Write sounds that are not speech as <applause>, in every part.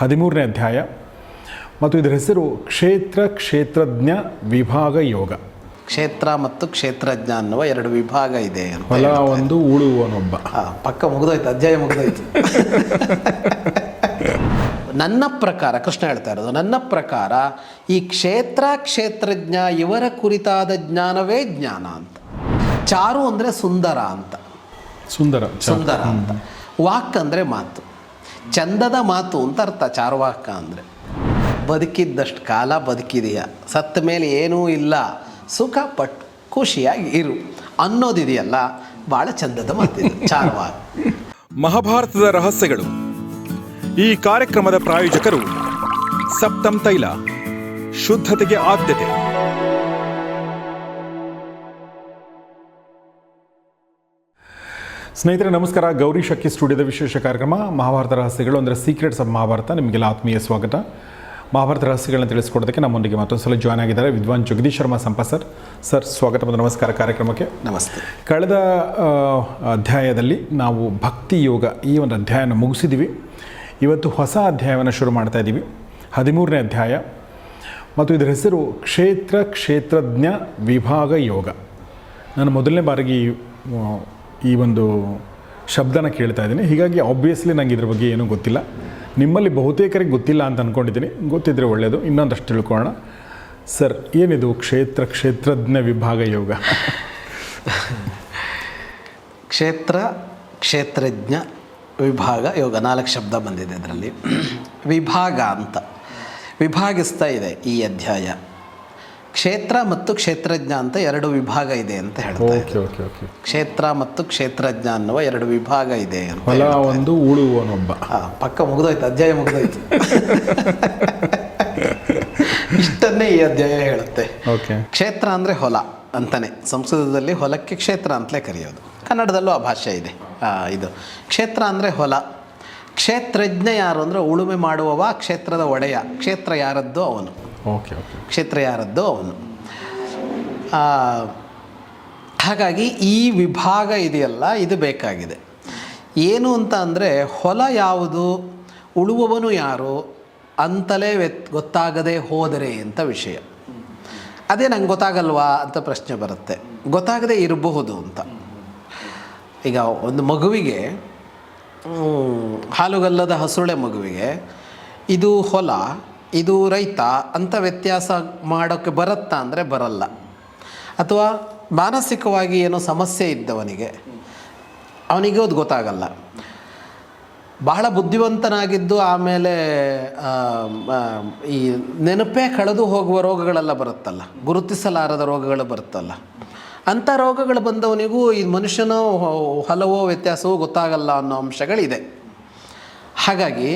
ಹದಿಮೂರನೇ ಅಧ್ಯಾಯ. ಮತ್ತು ಇದರ ಹೆಸರು ಕ್ಷೇತ್ರ ಕ್ಷೇತ್ರಜ್ಞ ವಿಭಾಗ ಯೋಗ. ಕ್ಷೇತ್ರ ಮತ್ತು ಕ್ಷೇತ್ರಜ್ಞ ಅನ್ನುವ ಎರಡು ವಿಭಾಗ ಇದೆ ಹೊಲ ಒಂದು ಉಳುವನೊಬ್ಬ ಪಕ್ಕ ಮುಗಿದೋಯ್ತು ಅಧ್ಯಾಯ ಮುಗಿದೋಯ್ತು. ನನ್ನ ಪ್ರಕಾರ ಕೃಷ್ಣ ಹೇಳ್ತಾ ಇರೋದು ನನ್ನ ಪ್ರಕಾರ ಈ ಕ್ಷೇತ್ರ ಕ್ಷೇತ್ರಜ್ಞ ಇವರ ಕುರಿತಾದ ಜ್ಞಾನವೇ ಜ್ಞಾನ ಅಂತ. ಚಾರು ಅಂದರೆ ಸುಂದರ ಅಂತ. ಸುಂದರ ಸುಂದರ ಅಂತ. ವಾಕ್ ಅಂದರೆ ಮಾತು. ಚಂದದ ಮಾತು ಅಂತ ಅರ್ಥ, ಚಾರ್ವಾಕ ಅಂದರೆ. ಬದುಕಿದ್ದಷ್ಟು ಕಾಲ ಬದುಕಿದೆಯಾ, ಸತ್ತ ಮೇಲೆ ಏನೂ ಇಲ್ಲ, ಸುಖ ಪಟ್ಟು ಖುಷಿಯಾಗಿ ಇರು ಅನ್ನೋದಿದೆಯಲ್ಲ ಭಾಳ ಚಂದದ ಮಾತಿದೆ, ಚಾರ್ವಾಕ. ಮಹಾಭಾರತದ ರಹಸ್ಯಗಳು. ಈ ಕಾರ್ಯಕ್ರಮದ ಪ್ರಾಯೋಜಕರು ಸಪ್ತಂ ತೈಲ, ಶುದ್ಧತೆಗೆ ಆದ್ಯತೆ. ಸ್ನೇಹಿತರೆ ನಮಸ್ಕಾರ. ಗೌರಿ ಶಕ್ಕಿ ಸ್ಟುಡಿಯೋದ ವಿಶೇಷ ಕಾರ್ಯಕ್ರಮ. ಮಹಾಭಾರತ ರಹಸ್ಯಗಳು ಅಂದರೆ ಸೀಕ್ರೆಟ್ಸ್ ಆಫ್ ಮಹಾಭಾರತ. ನಿಮಗೆಲ್ಲ ಆತ್ಮೀಯ ಸ್ವಾಗತ. ಮಹಾಭಾರತ ರಹಸ್ಯಗಳನ್ನ ತಿಳಿಸ್ಕೊಡೋದಕ್ಕೆ ನಮ್ಮೊಂದಿಗೆ ಮತ್ತೊಂದು ಸಲ ಜಾಯ್ನ್ ಆಗಿದ್ದಾರೆ ವಿದ್ವಾನ್ ಜಗದೀಶ್ ಶರ್ಮಾ ಸಂಪ ಸರ್. ಸರ್ ಸ್ವಾಗತ ಮತ್ತು ನಮಸ್ಕಾರ ಕಾರ್ಯಕ್ರಮಕ್ಕೆ. ನಮಸ್ತೆ. ಕಳೆದ ಅಧ್ಯಾಯದಲ್ಲಿ ನಾವು ಭಕ್ತಿ ಯೋಗ ಈ ಒಂದು ಅಧ್ಯಾಯನ ಮುಗಿಸಿದ್ದೀವಿ ಇವತ್ತು ಹೊಸ ಅಧ್ಯಾಯವನ್ನು ಶುರು ಮಾಡ್ತಾ ಇದ್ದೀವಿ. ಹದಿಮೂರನೇ ಅಧ್ಯಾಯ. ಮತ್ತು ಇದರ ಹೆಸರು ಕ್ಷೇತ್ರ ಕ್ಷೇತ್ರಜ್ಞ ವಿಭಾಗ ಯೋಗ. ನಾನು ಮೊದಲನೇ ಬಾರಿಗೆ ಈ, ಒಂದು ಶಬ್ದನ ಕೇಳ್ತಾ ಇದ್ದೀನಿ. ಹೀಗಾಗಿ ಆಬ್ವಿಯಸ್ಲಿ ನನಗೆ ಇದ್ರ ಬಗ್ಗೆ ಏನೂ ಗೊತ್ತಿಲ್ಲ. ನಿಮ್ಮಲ್ಲಿ ಬಹುತೇಕರಿಗೆ ಗೊತ್ತಿಲ್ಲ ಅಂತ ಅಂದ್ಕೊಂಡಿದ್ದೀನಿ ಗೊತ್ತಿದ್ದರೆ ಒಳ್ಳೆಯದು ಇನ್ನೊಂದಷ್ಟು ತಿಳ್ಕೊಳ್ಳೋಣ. ಸರ್ ಏನಿದು ಕ್ಷೇತ್ರ ಕ್ಷೇತ್ರಜ್ಞ ವಿಭಾಗ ಯೋಗ? ಕ್ಷೇತ್ರ ಕ್ಷೇತ್ರಜ್ಞ ವಿಭಾಗ ಯೋಗ. ನಾಲ್ಕು ಶಬ್ದ ಬಂದಿದೆ ಇದರಲ್ಲಿ. ವಿಭಾಗ ಅಂತ ವಿಭಾಗಿಸ್ತಾ ಇದೆ ಈ ಅಧ್ಯಾಯ. ಕ್ಷೇತ್ರ ಮತ್ತು ಕ್ಷೇತ್ರಜ್ಞ ಅಂತ ಎರಡು ವಿಭಾಗ ಇದೆ ಅಂತ ಹೇಳ್ತಾರೆ ಕ್ಷೇತ್ರ ಮತ್ತು ಕ್ಷೇತ್ರಜ್ಞ ಅನ್ನುವ ಎರಡು ವಿಭಾಗ ಇದೆ ಅಂತ ಒಂದು ಉಳುವನೊಬ್ಬ ಪಕ್ಕ ಮುಗಿದೋಯ್ತು ಅಧ್ಯಾಯ ಮುಗಿದೋಯ್ತು. ಇಷ್ಟನ್ನೇ ಈ ಅಧ್ಯಾಯ ಹೇಳುತ್ತೆ. ಓಕೆ ಕ್ಷೇತ್ರ ಅಂದರೆ ಹೊಲ ಅಂತಾನೆ. ಸಂಸ್ಕೃತದಲ್ಲಿ ಹೊಲಕ್ಕೆ ಕ್ಷೇತ್ರ ಅಂತಲೇ ಕರೆಯೋದು. ಕನ್ನಡದಲ್ಲೂ ಆ ಭಾಷೆ ಇದೆ. ಇದು. ಕ್ಷೇತ್ರ ಅಂದರೆ ಹೊಲ. ಕ್ಷೇತ್ರಜ್ಞ ಯಾರು ಅಂದರೆ ಉಳುಮೆ ಮಾಡುವವ ಕ್ಷೇತ್ರದ ಒಡೆಯ. ಕ್ಷೇತ್ರ ಯಾರದ್ದು? ಅವನು. ಓಕೆ ಕ್ಷೇತ್ರ ಯಾರದ್ದು ಅವನು. ಹಾಗಾಗಿ ಈ ವಿಭಾಗ ಇದೆಯಲ್ಲ, ಇದು ಬೇಕಾಗಿದೆ. ಏನು ಅಂತ ಅಂದರೆ, ಹೊಲ ಯಾವುದು, ಉಳುವವನು ಯಾರು, ಅಂತಲೇ ವ್ಯತ್ ಗೊತ್ತಾಗದೆ ಹೋದರೆ ಅಂತ ವಿಷಯ. ಅದೇ ನಂಗೆ ಗೊತ್ತಾಗಲ್ವಾ ಅಂತ ಪ್ರಶ್ನೆ ಬರುತ್ತೆ. ಗೊತ್ತಾಗದೆ ಇರಬಹುದು ಅಂತ. ಈಗ ಒಂದು ಮಗುವಿಗೆ ಹಾಲುಗಲ್ಲದ ಹಸುಳೆ ಮಗುವಿಗೆ, ಇದು ಹೊಲ ಇದು ರೈತ ಅಂತ ವ್ಯತ್ಯಾಸ ಮಾಡೋಕ್ಕೆ ಬರುತ್ತಾ ಅಂದರೆ ಬರಲ್ಲ. ಅಥವಾ ಮಾನಸಿಕವಾಗಿ ಏನೋ ಸಮಸ್ಯೆ ಇದ್ದವನಿಗೆ, ಅವನಿಗೆ ಅದು ಗೊತ್ತಾಗಲ್ಲ. ಬಹಳ ಬುದ್ಧಿವಂತನಾಗಿದ್ದು ಆಮೇಲೆ ಈ ನೆನಪೇ ಕಳೆದು ಹೋಗುವ ರೋಗಗಳೆಲ್ಲ ಬರುತ್ತಲ್ಲ, ಗುರುತಿಸಲಾರದ ರೋಗಗಳು ಬರುತ್ತಲ್ಲ. ಅಂಥ ರೋಗಗಳು ಬಂದವನಿಗೂ ಈ ಮನುಷ್ಯನ ಹಲವೋ ವ್ಯತ್ಯಾಸವೋ ಗೊತ್ತಾಗಲ್ಲ ಅನ್ನೋ ಅಂಶಗಳಿದೆ. ಹಾಗಾಗಿ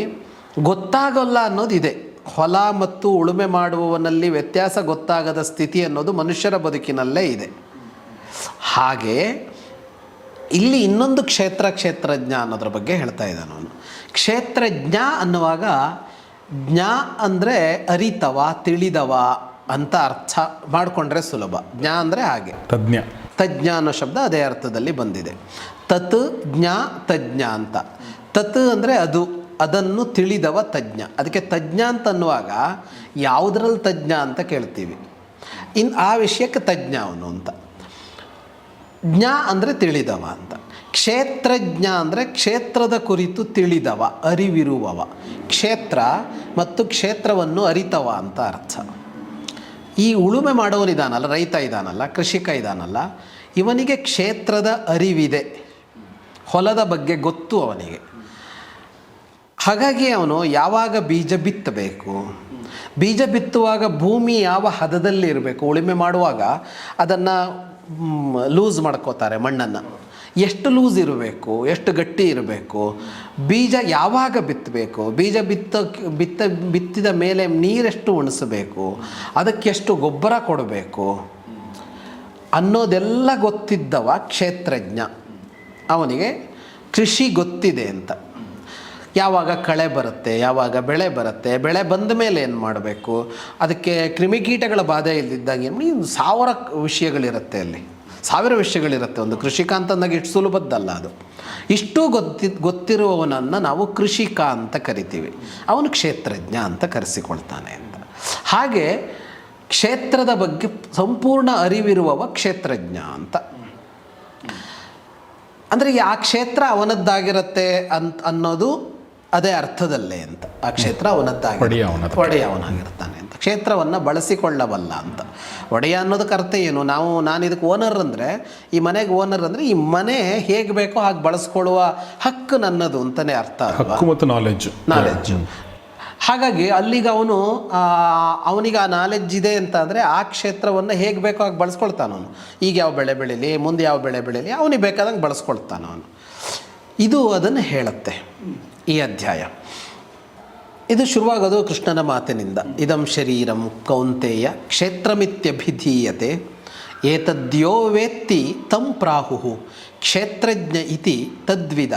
ಗೊತ್ತಾಗಲ್ಲ ಅನ್ನೋದಿದೆ. ಹೊಲ ಮತ್ತು ಉಳುಮೆ ಮಾಡುವವನಲ್ಲಿ ವ್ಯತ್ಯಾಸ ಗೊತ್ತಾಗದ ಸ್ಥಿತಿ ಅನ್ನೋದು ಮನುಷ್ಯರ ಬದುಕಿನಲ್ಲೇ ಇದೆ. ಹಾಗೆ ಇಲ್ಲಿ ಇನ್ನೊಂದು ಕ್ಷೇತ್ರ ಕ್ಷೇತ್ರಜ್ಞ ಅನ್ನೋದ್ರ ಬಗ್ಗೆ ಹೇಳ್ತಾ ಇದ್ದಾನೆ ಅವನು. ಕ್ಷೇತ್ರಜ್ಞ ಅನ್ನುವಾಗ ಜ್ಞ ಅಂದರೆ ಅರಿತವ ತಿಳಿದವ ಅಂತ ಅರ್ಥ ಮಾಡಿಕೊಂಡ್ರೆ ಸುಲಭ. ಜ್ಞ ಅಂದರೆ ಹಾಗೆ. ತಜ್ಞ. ತಜ್ಞ ಅನ್ನೋ ಶಬ್ದ ಅದೇ ಅರ್ಥದಲ್ಲಿ ಬಂದಿದೆ. ತತ್ ಜ್ಞ ತಜ್ಞ ಅಂತ. ತತ್ ಅಂದರೆ ಅದು. ಅದನ್ನು ತಿಳಿದವ ತಜ್ಞ. ಅದಕ್ಕೆ ತಜ್ಞ ಅಂತ ಅನ್ನುವಾಗ ಯಾವುದ್ರಲ್ಲಿ ತಜ್ಞ ಅಂತ ಕೇಳ್ತೀವಿ. ಇನ್ನು ಆ ವಿಷಯಕ್ಕೆ ತಜ್ಞ ಅವನು ಅಂತ. ಜ್ಞ ಅಂದರೆ ತಿಳಿದವ ಅಂತ. ಕ್ಷೇತ್ರಜ್ಞ ಅಂದರೆ ಕ್ಷೇತ್ರದ ಕುರಿತು ತಿಳಿದವ, ಅರಿವಿರುವವ. ಕ್ಷೇತ್ರ ಮತ್ತು ಕ್ಷೇತ್ರವನ್ನು ಅರಿತವ ಅಂತ ಅರ್ಥ. ಈ ಉಳುಮೆ ಮಾಡೋನಿದಾನಲ್ಲ ರೈತ ಇದಾನಲ್ಲ, ಕೃಷಿಕ ಇದಾನಲ್ಲ, ಇವನಿಗೆ ಕ್ಷೇತ್ರದ ಅರಿವಿದೆ. ಹೊಲದ ಬಗ್ಗೆ ಗೊತ್ತು ಅವನಿಗೆ. ಹಾಗಾಗಿ ಅವನು ಯಾವಾಗ ಬೀಜ ಬಿತ್ತಬೇಕು? ಬೀಜ ಬಿತ್ತುವಾಗ ಭೂಮಿ ಯಾವ ಹದದಲ್ಲಿ ಇರಬೇಕು? ಉಳುಮೆ ಮಾಡುವಾಗ ಅದನ್ನು ಲೂಸ್ ಮಾಡ್ಕೋತಾರೆ ಮಣ್ಣನ್ನು. ಎಷ್ಟು ಲೂಸ್ ಇರಬೇಕು? ಎಷ್ಟು ಗಟ್ಟಿ ಇರಬೇಕು? ಬೀಜ ಯಾವಾಗ ಬಿತ್ತಬೇಕು? ಬೀಜ ಬಿತ್ತ ಬಿತ್ತ, ಬಿತ್ತಿದ ಮೇಲೆ ನೀರೆಷ್ಟು ಉಣಿಸಬೇಕು? ಅದಕ್ಕೆಷ್ಟು ಗೊಬ್ಬರ ಕೊಡಬೇಕು? ಅನ್ನೋದೆಲ್ಲ ಗೊತ್ತಿದ್ದವ ಕ್ಷೇತ್ರಜ್ಞ. ಅವನಿಗೆ ಕೃಷಿ ಗೊತ್ತಿದೆ ಅಂತ. ಯಾವಾಗ ಕಳೆ ಬರುತ್ತೆ, ಯಾವಾಗ ಬೆಳೆ ಬರುತ್ತೆ, ಬೆಳೆ ಬಂದ ಮೇಲೆ ಏನು ಮಾಡಬೇಕು? ಅದಕ್ಕೆ ಕ್ರಿಮಿಕೀಟಗಳ ಬಾಧೆ ಇಲ್ಲದಿದ್ದಾಗ ಏನು ಸಾವಿರ ವಿಷಯಗಳಿರುತ್ತೆ ಅಲ್ಲಿ. ಸಾವಿರ ವಿಷಯಗಳಿರುತ್ತೆ, ಒಂದು ಕೃಷಿಕ ಅಂತಂದಾಗ ಇಷ್ಟು ಸುಲಭದ್ದಲ್ಲ ಅದು. ಇಷ್ಟು ಗೊತ್ತಿ, ಗೊತ್ತಿರುವವನನ್ನು ನಾವು ಕೃಷಿಕ ಅಂತ ಕರಿತೀವಿ. ಅವನು ಕ್ಷೇತ್ರಜ್ಞ ಅಂತ ಕರೆಸಿಕೊಳ್ತಾನೆ ಅಂತ. ಹಾಗೆ ಕ್ಷೇತ್ರದ ಬಗ್ಗೆ ಸಂಪೂರ್ಣ ಅರಿವಿರುವವ ಕ್ಷೇತ್ರಜ್ಞ ಅಂತ. ಅಂದರೆ ಆ ಕ್ಷೇತ್ರ ಅವನದ್ದಾಗಿರುತ್ತೆ ಅಂತ ಅನ್ನೋದು ಅದೇ ಅರ್ಥದಲ್ಲೇ ಅಂತ. ಆ ಕ್ಷೇತ್ರ ಅವನದ್ದಾಗಿ ಒಡೆಯ ಅವನದ್ದು. ಒಡೆಯ ಅವನಾಗಿರ್ತಾನೆ ಅಂತ. ಕ್ಷೇತ್ರವನ್ನು ಬಳಸಿಕೊಳ್ಳಬಲ್ಲ ಅಂತ. ಒಡೆಯ ಅನ್ನೋದಕ್ಕೆ ಅರ್ಥ ಏನು? ನಾವು ನಾನು ಇದಕ್ಕೆ ಓನರ್ ಅಂದರೆ ಈ ಮನೆಗೆ ಓನರ್ ಅಂದರೆ ಈ ಮನೆ ಹೇಗೆ ಬೇಕೋ ಹಾಗೆ ಬಳಸ್ಕೊಳ್ಳುವ ಹಕ್ಕು ನನ್ನದು ಅಂತಲೇ ಅರ್ಥ ಹಕ್ಕು ಮತ್ತು ನಾಲೆಡ್ಜ್ ನಾಲೆಡ್ಜು ಹಾಗಾಗಿ ಅಲ್ಲಿಗೆ ಅವನು ಅವನಿಗೆ ಆ ನಾಲೆಜ್ ಇದೆ ಅಂತ ಅಂದರೆ ಆ ಕ್ಷೇತ್ರವನ್ನು ಹೇಗೆ ಬೇಕೋ ಹಾಗೆ ಬಳಸ್ಕೊಳ್ತಾನ ಅವನು. ಈಗ ಯಾವ ಬೆಳೆ ಬೆಳೀಲಿ ಮುಂದೆ ಯಾವ ಬೆಳೆ ಬೆಳೀಲಿ ಅವನಿಗೆ ಬೇಕಾದಂಗೆ ಬಳಸ್ಕೊಳ್ತಾನ ಅವನು. ಇದು ಅದನ್ನು ಹೇಳುತ್ತೆ. ಈ ಅಧ್ಯಾಯ. ಇದು ಶುರುವಾಗೋದು ಕೃಷ್ಣನ ಮಾತಿನಿಂದ. ಇದಂ ಶರೀರಂ ಕೌಂತೆಯ ಕ್ಷೇತ್ರಮಿತ್ಯಭಿಧೀಯತೆ, ಏತದ್ಯೋ ವೇತ್ತಿ ತಂ ಪ್ರಾಹು ಕ್ಷೇತ್ರಜ್ಞ ಇತಿ ತದ್ವಿಧ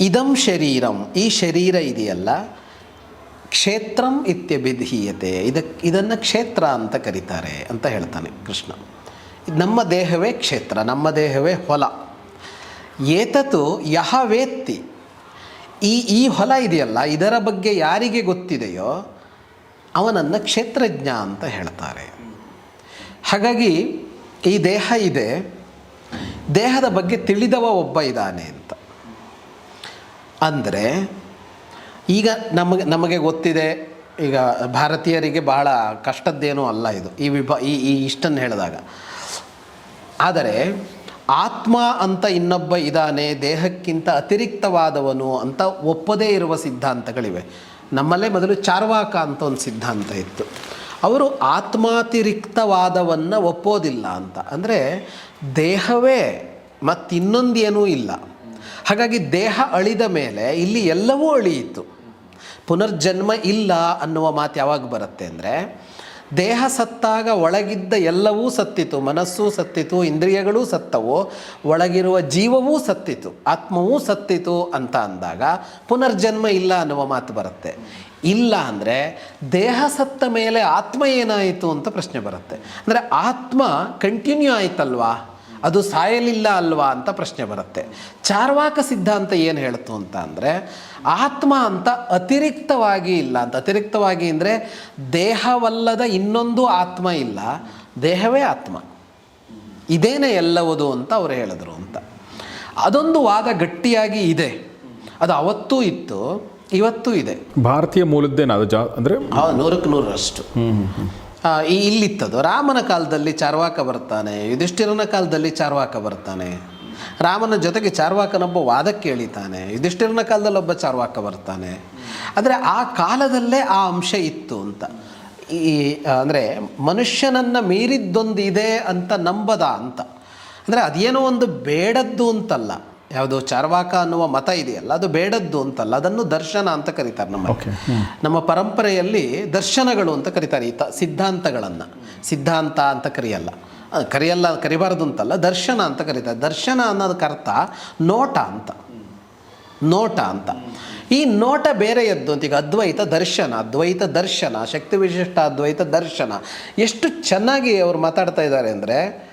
ಇದಂ ಶರೀರಂ, ಈ ಶರೀರ ಇದೆಯಲ್ಲ, ಕ್ಷೇತ್ರಂ ಇತ್ಯಭಿಧೀಯತೆ. ಇದಕ್ಕೆ ಇದನ್ನು ಕ್ಷೇತ್ರ ಅಂತ ಕರೀತಾರೆ ಅಂತ ಹೇಳ್ತಾನೆ ಕೃಷ್ಣ. ನಮ್ಮ ದೇಹವೇ ಕ್ಷೇತ್ರ, ನಮ್ಮ ದೇಹವೇ ಹೊಲ. ಏತತು ಯಹ ವೇತ್ತಿ ಈ ಈ ಹೊಲ ಇದೆಯಲ್ಲ, ಇದರ ಬಗ್ಗೆ ಯಾರಿಗೆ ಗೊತ್ತಿದೆಯೋ ಅವನನ್ನು ಕ್ಷೇತ್ರಜ್ಞ ಅಂತ ಹೇಳ್ತಾರೆ. ಹಾಗಾಗಿ ಈ ದೇಹ ಇದೆ, ದೇಹದ ಬಗ್ಗೆ ತಿಳಿದವ ಒಬ್ಬ ಇದ್ದಾನೆ ಅಂತ. ಅಂದರೆ, ಈಗ ನಮಗೆ ನಮಗೆ ಗೊತ್ತಿದೆ, ಈಗ ಭಾರತೀಯರಿಗೆ ಬಹಳ ಕಷ್ಟದ್ದೇನೂ ಅಲ್ಲ ಇದು, ಈ ವಿಭ, ಈ ಈ ಇಷ್ಟನ್ನು ಹೇಳಿದಾಗ. ಆದರೆ ಆತ್ಮ ಅಂತ ಇನ್ನೊಬ್ಬ ಇದ್ದಾನೆ, ದೇಹಕ್ಕಿಂತ ಅತಿರಿಕ್ತವಾದವನು ಅಂತ ಒಪ್ಪದೇ ಇರುವ ಸಿದ್ಧಾಂತಗಳಿವೆ. ನಮ್ಮಲ್ಲೇ ಮೊದಲು ಚಾರ್ವಾಕ ಅಂತ ಒಂದು ಸಿದ್ಧಾಂತ ಇತ್ತು. ಅವರು ಆತ್ಮಾತಿರಿಕ್ತವಾದವನ್ನು ಒಪ್ಪೋದಿಲ್ಲ ಅಂತ. ಅಂದರೆ ದೇಹವೇ ಮತ್ತಿನ್ನೊಂದೇನೂ ಇಲ್ಲ. ಹಾಗಾಗಿ ದೇಹ ಅಳಿದ ಮೇಲೆ ಇಲ್ಲಿ ಎಲ್ಲವೂ ಅಳಿಯಿತು. ಪುನರ್ಜನ್ಮ ಇಲ್ಲ ಅನ್ನುವ ಮಾತು ಯಾವಾಗ ಬರುತ್ತೆ ಅಂದರೆ ದೇಹ ಸತ್ತಾಗ ಒಳಗಿದ್ದ ಎಲ್ಲವೂ ಸತ್ತಿತು, ಮನಸ್ಸು ಸತ್ತಿತು, ಇಂದ್ರಿಯಗಳೂ ಸತ್ತವು, ಒಳಗಿರುವ ಜೀವವೂ ಸತ್ತಿತು, ಆತ್ಮವೂ ಸತ್ತಿತು ಅಂತ ಅಂದಾಗ ಪುನರ್ಜನ್ಮ ಇಲ್ಲ ಅನ್ನುವ ಮಾತು ಬರುತ್ತೆ. ಇಲ್ಲ ಅಂದರೆ ದೇಹ ಸತ್ತ ಮೇಲೆ ಆತ್ಮ ಏನಾಯಿತು ಅಂತ ಪ್ರಶ್ನೆ ಬರುತ್ತೆ. ಅಂದರೆ ಆತ್ಮ ಕಂಟಿನ್ಯೂ ಆಯ್ತಲ್ವಾ? ಅದು ಸಾಯಲಿಲ್ಲ ಅಲ್ವಾ ಅಂತ ಪ್ರಶ್ನೆ ಬರುತ್ತೆ. ಚಾರ್ವಾಕ ಸಿದ್ಧಾಂತ ಏನು ಹೇಳ್ತು ಅಂತ ಅಂದರೆ ಆತ್ಮ ಅಂತ ಅತಿರಿಕ್ತವಾಗಿ ಇಲ್ಲ ಅಂತ. ಅತಿರಿಕ್ತವಾಗಿ ಅಂದರೆ ದೇಹವಲ್ಲದ ಇನ್ನೊಂದು ಆತ್ಮ ಇಲ್ಲ ದೇಹವೇ ಆತ್ಮ. ಇದೇನೇ ಎಲ್ಲವುದು ಅಂತ ಅವರು ಹೇಳಿದ್ರು ಅಂತ. ಅದೊಂದು ವಾದ ಗಟ್ಟಿಯಾಗಿ ಇದೆ. ಅದು ಅವತ್ತೂ ಇತ್ತು ಇವತ್ತೂ ಇದೆ. ಭಾರತೀಯ ಮೂಲದ್ದೇನಾದ್ರು ಜಾ ಅಂದರೆ ನೂರಕ್ಕೆ ನೂರರಷ್ಟು. ಇಲ್ಲಿತ್ತದು. ರಾಮನ ಕಾಲದಲ್ಲಿ ಚಾರ್ವಾಕ ಬರ್ತಾನೆ. ಯುಧಿಷ್ಠಿರನ ಕಾಲದಲ್ಲಿ ಚಾರ್ವಾಕ ಬರ್ತಾನೆ. ರಾಮನ ಜೊತೆಗೆ ಚಾರ್ವಾಕನೊಬ್ಬ ವಾದಕ್ಕೆ ಎಳಿತಾನೆ ಯುಧಿಷ್ಠಿರನ ಕಾಲದಲ್ಲಿ ಒಬ್ಬ ಚಾರ್ವಾಕ ಬರ್ತಾನೆ. ಆದರೆ ಆ ಕಾಲದಲ್ಲೇ ಆ ಅಂಶ ಇತ್ತು ಅಂತ. ಈ ಅಂದರೆ ಮನುಷ್ಯನನ್ನು ಮೀರಿದ್ದೊಂದು ಇದೆ ಅಂತ ನಂಬದ ಅಂತ. ಅಂದರೆ ಅದೇನೋ ಒಂದು ಬೇಡದ್ದು ಅಂತಲ್ಲ. ಯಾವುದೋ ಚಾರ್ವಾಕ ಅನ್ನುವ ಮತ ಇದೆಯಲ್ಲ ಅದು ಬೇಡದ್ದು ಅಂತಲ್ಲ ಅದನ್ನು ದರ್ಶನ ಅಂತ ಕರೀತಾರೆ ನಮ್ಮ ನಮ್ಮ ಪರಂಪರೆಯಲ್ಲಿ ದರ್ಶನಗಳು ಅಂತ ಕರೀತಾರೆ ಈ ತ ಸಿದ್ಧಾಂತಗಳನ್ನು. ಸಿದ್ಧಾಂತ ಅಂತ ಕರೆಯಲ್ಲ. ಕರೆಯಲ್ಲ ಕರಿಬಾರದು ಅಂತಲ್ಲ ದರ್ಶನ ಅಂತ ಕರೀತಾರೆ. ದರ್ಶನ ಅನ್ನೋದಕ್ಕೆ ಅರ್ಥ ನೋಟ ಅಂತ. ನೋಟ ಅಂತ. ಈ ನೋಟ ಬೇರೆಯದ್ದು ಅಂತ ಈಗ ಅದ್ವೈತ ದರ್ಶನ ಅದ್ವೈತ ದರ್ಶನ ಶಕ್ತಿ ವಿಶಿಷ್ಟ ಅದ್ವೈತ ದರ್ಶನ ಎಷ್ಟು ಚೆನ್ನಾಗಿ ಅವ್ರು ಮಾತಾಡ್ತಾ ಇದ್ದಾರೆ ಅಂದರೆ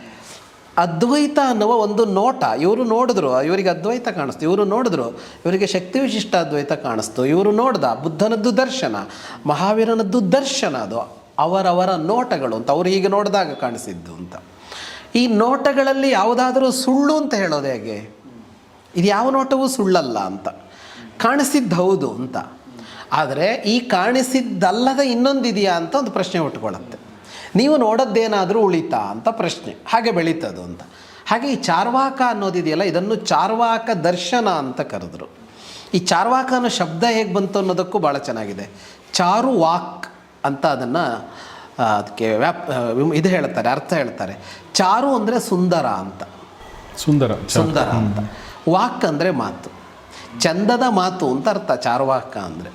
ಅದ್ವೈತ ಅನ್ನುವ ಒಂದು ನೋಟ. ಇವರು ನೋಡಿದ್ರು, ಇವರಿಗೆ ಅದ್ವೈತ ಕಾಣಿಸ್ತು. ಇವರು ನೋಡಿದ್ರು, ಇವರಿಗೆ ಶಕ್ತಿ ವಿಶಿಷ್ಟ ಅದ್ವೈತ ಕಾಣಿಸ್ತು. ಇವರು ನೋಡ್ದ ಬುದ್ಧನದ್ದು ದರ್ಶನ, ಮಹಾವೀರನದ್ದು ದರ್ಶನ ಅದು, ಅವರವರ ನೋಟಗಳು ಅಂತ ಅವರು ಹೀಗೆ ನೋಡಿದಾಗ ಕಾಣಿಸಿದ್ದು ಅಂತ. ಈ ನೋಟಗಳಲ್ಲಿ ಯಾವುದಾದರೂ ಸುಳ್ಳು ಅಂತ ಹೇಳೋದು ಹೇಗೆ? ಇದು ಯಾವ ನೋಟವೂ ಸುಳ್ಳಲ್ಲ ಅಂತ. ಕಾಣಿಸಿದ್ದು ಹೌದು ಅಂತ. ಆದರೆ ಈ ಕಾಣಿಸಿದ್ದಲ್ಲದ ಇನ್ನೊಂದಿದೆಯಾ ಅಂತ ಒಂದು ಪ್ರಶ್ನೆ ಹುಟ್ಕೊಳ್ಳುತ್ತೆ ನೀವು ನೋಡೋದ್ದೇನಾದರೂ ಉಳಿತಾ ಅಂತ ಪ್ರಶ್ನೆ. ಹಾಗೆ ಬೆಳೀತದು ಅಂತ. ಹಾಗೆ ಈ ಚಾರ್ವಾಕ ಅನ್ನೋದಿದೆಯಲ್ಲ ಇದನ್ನು ಚಾರ್ವಾಕ ದರ್ಶನ ಅಂತ ಕರೆದ್ರು. ಈ ಚಾರ್ವಾಕ ಅನ್ನೋ ಶಬ್ದ ಹೇಗೆ ಬಂತು ಅನ್ನೋದಕ್ಕೂ ಭಾಳ ಚೆನ್ನಾಗಿದೆ. ಚಾರು ವಾಕ್ ಅಂತ ಅದನ್ನು ಅದಕ್ಕೆ ವ್ಯಾಪ್ ಇದು ಹೇಳ್ತಾರೆ ಅರ್ಥ ಹೇಳ್ತಾರೆ. ಚಾರು ಅಂದರೆ ಸುಂದರ ಅಂತ. ಸುಂದರ ಸುಂದರ ಅಂತ. ವಾಕ್ ಅಂದರೆ ಮಾತು. ಚಂದದ ಮಾತು ಅಂತ ಅರ್ಥ ಚಾರ್ವಾಕ ಅಂದರೆ.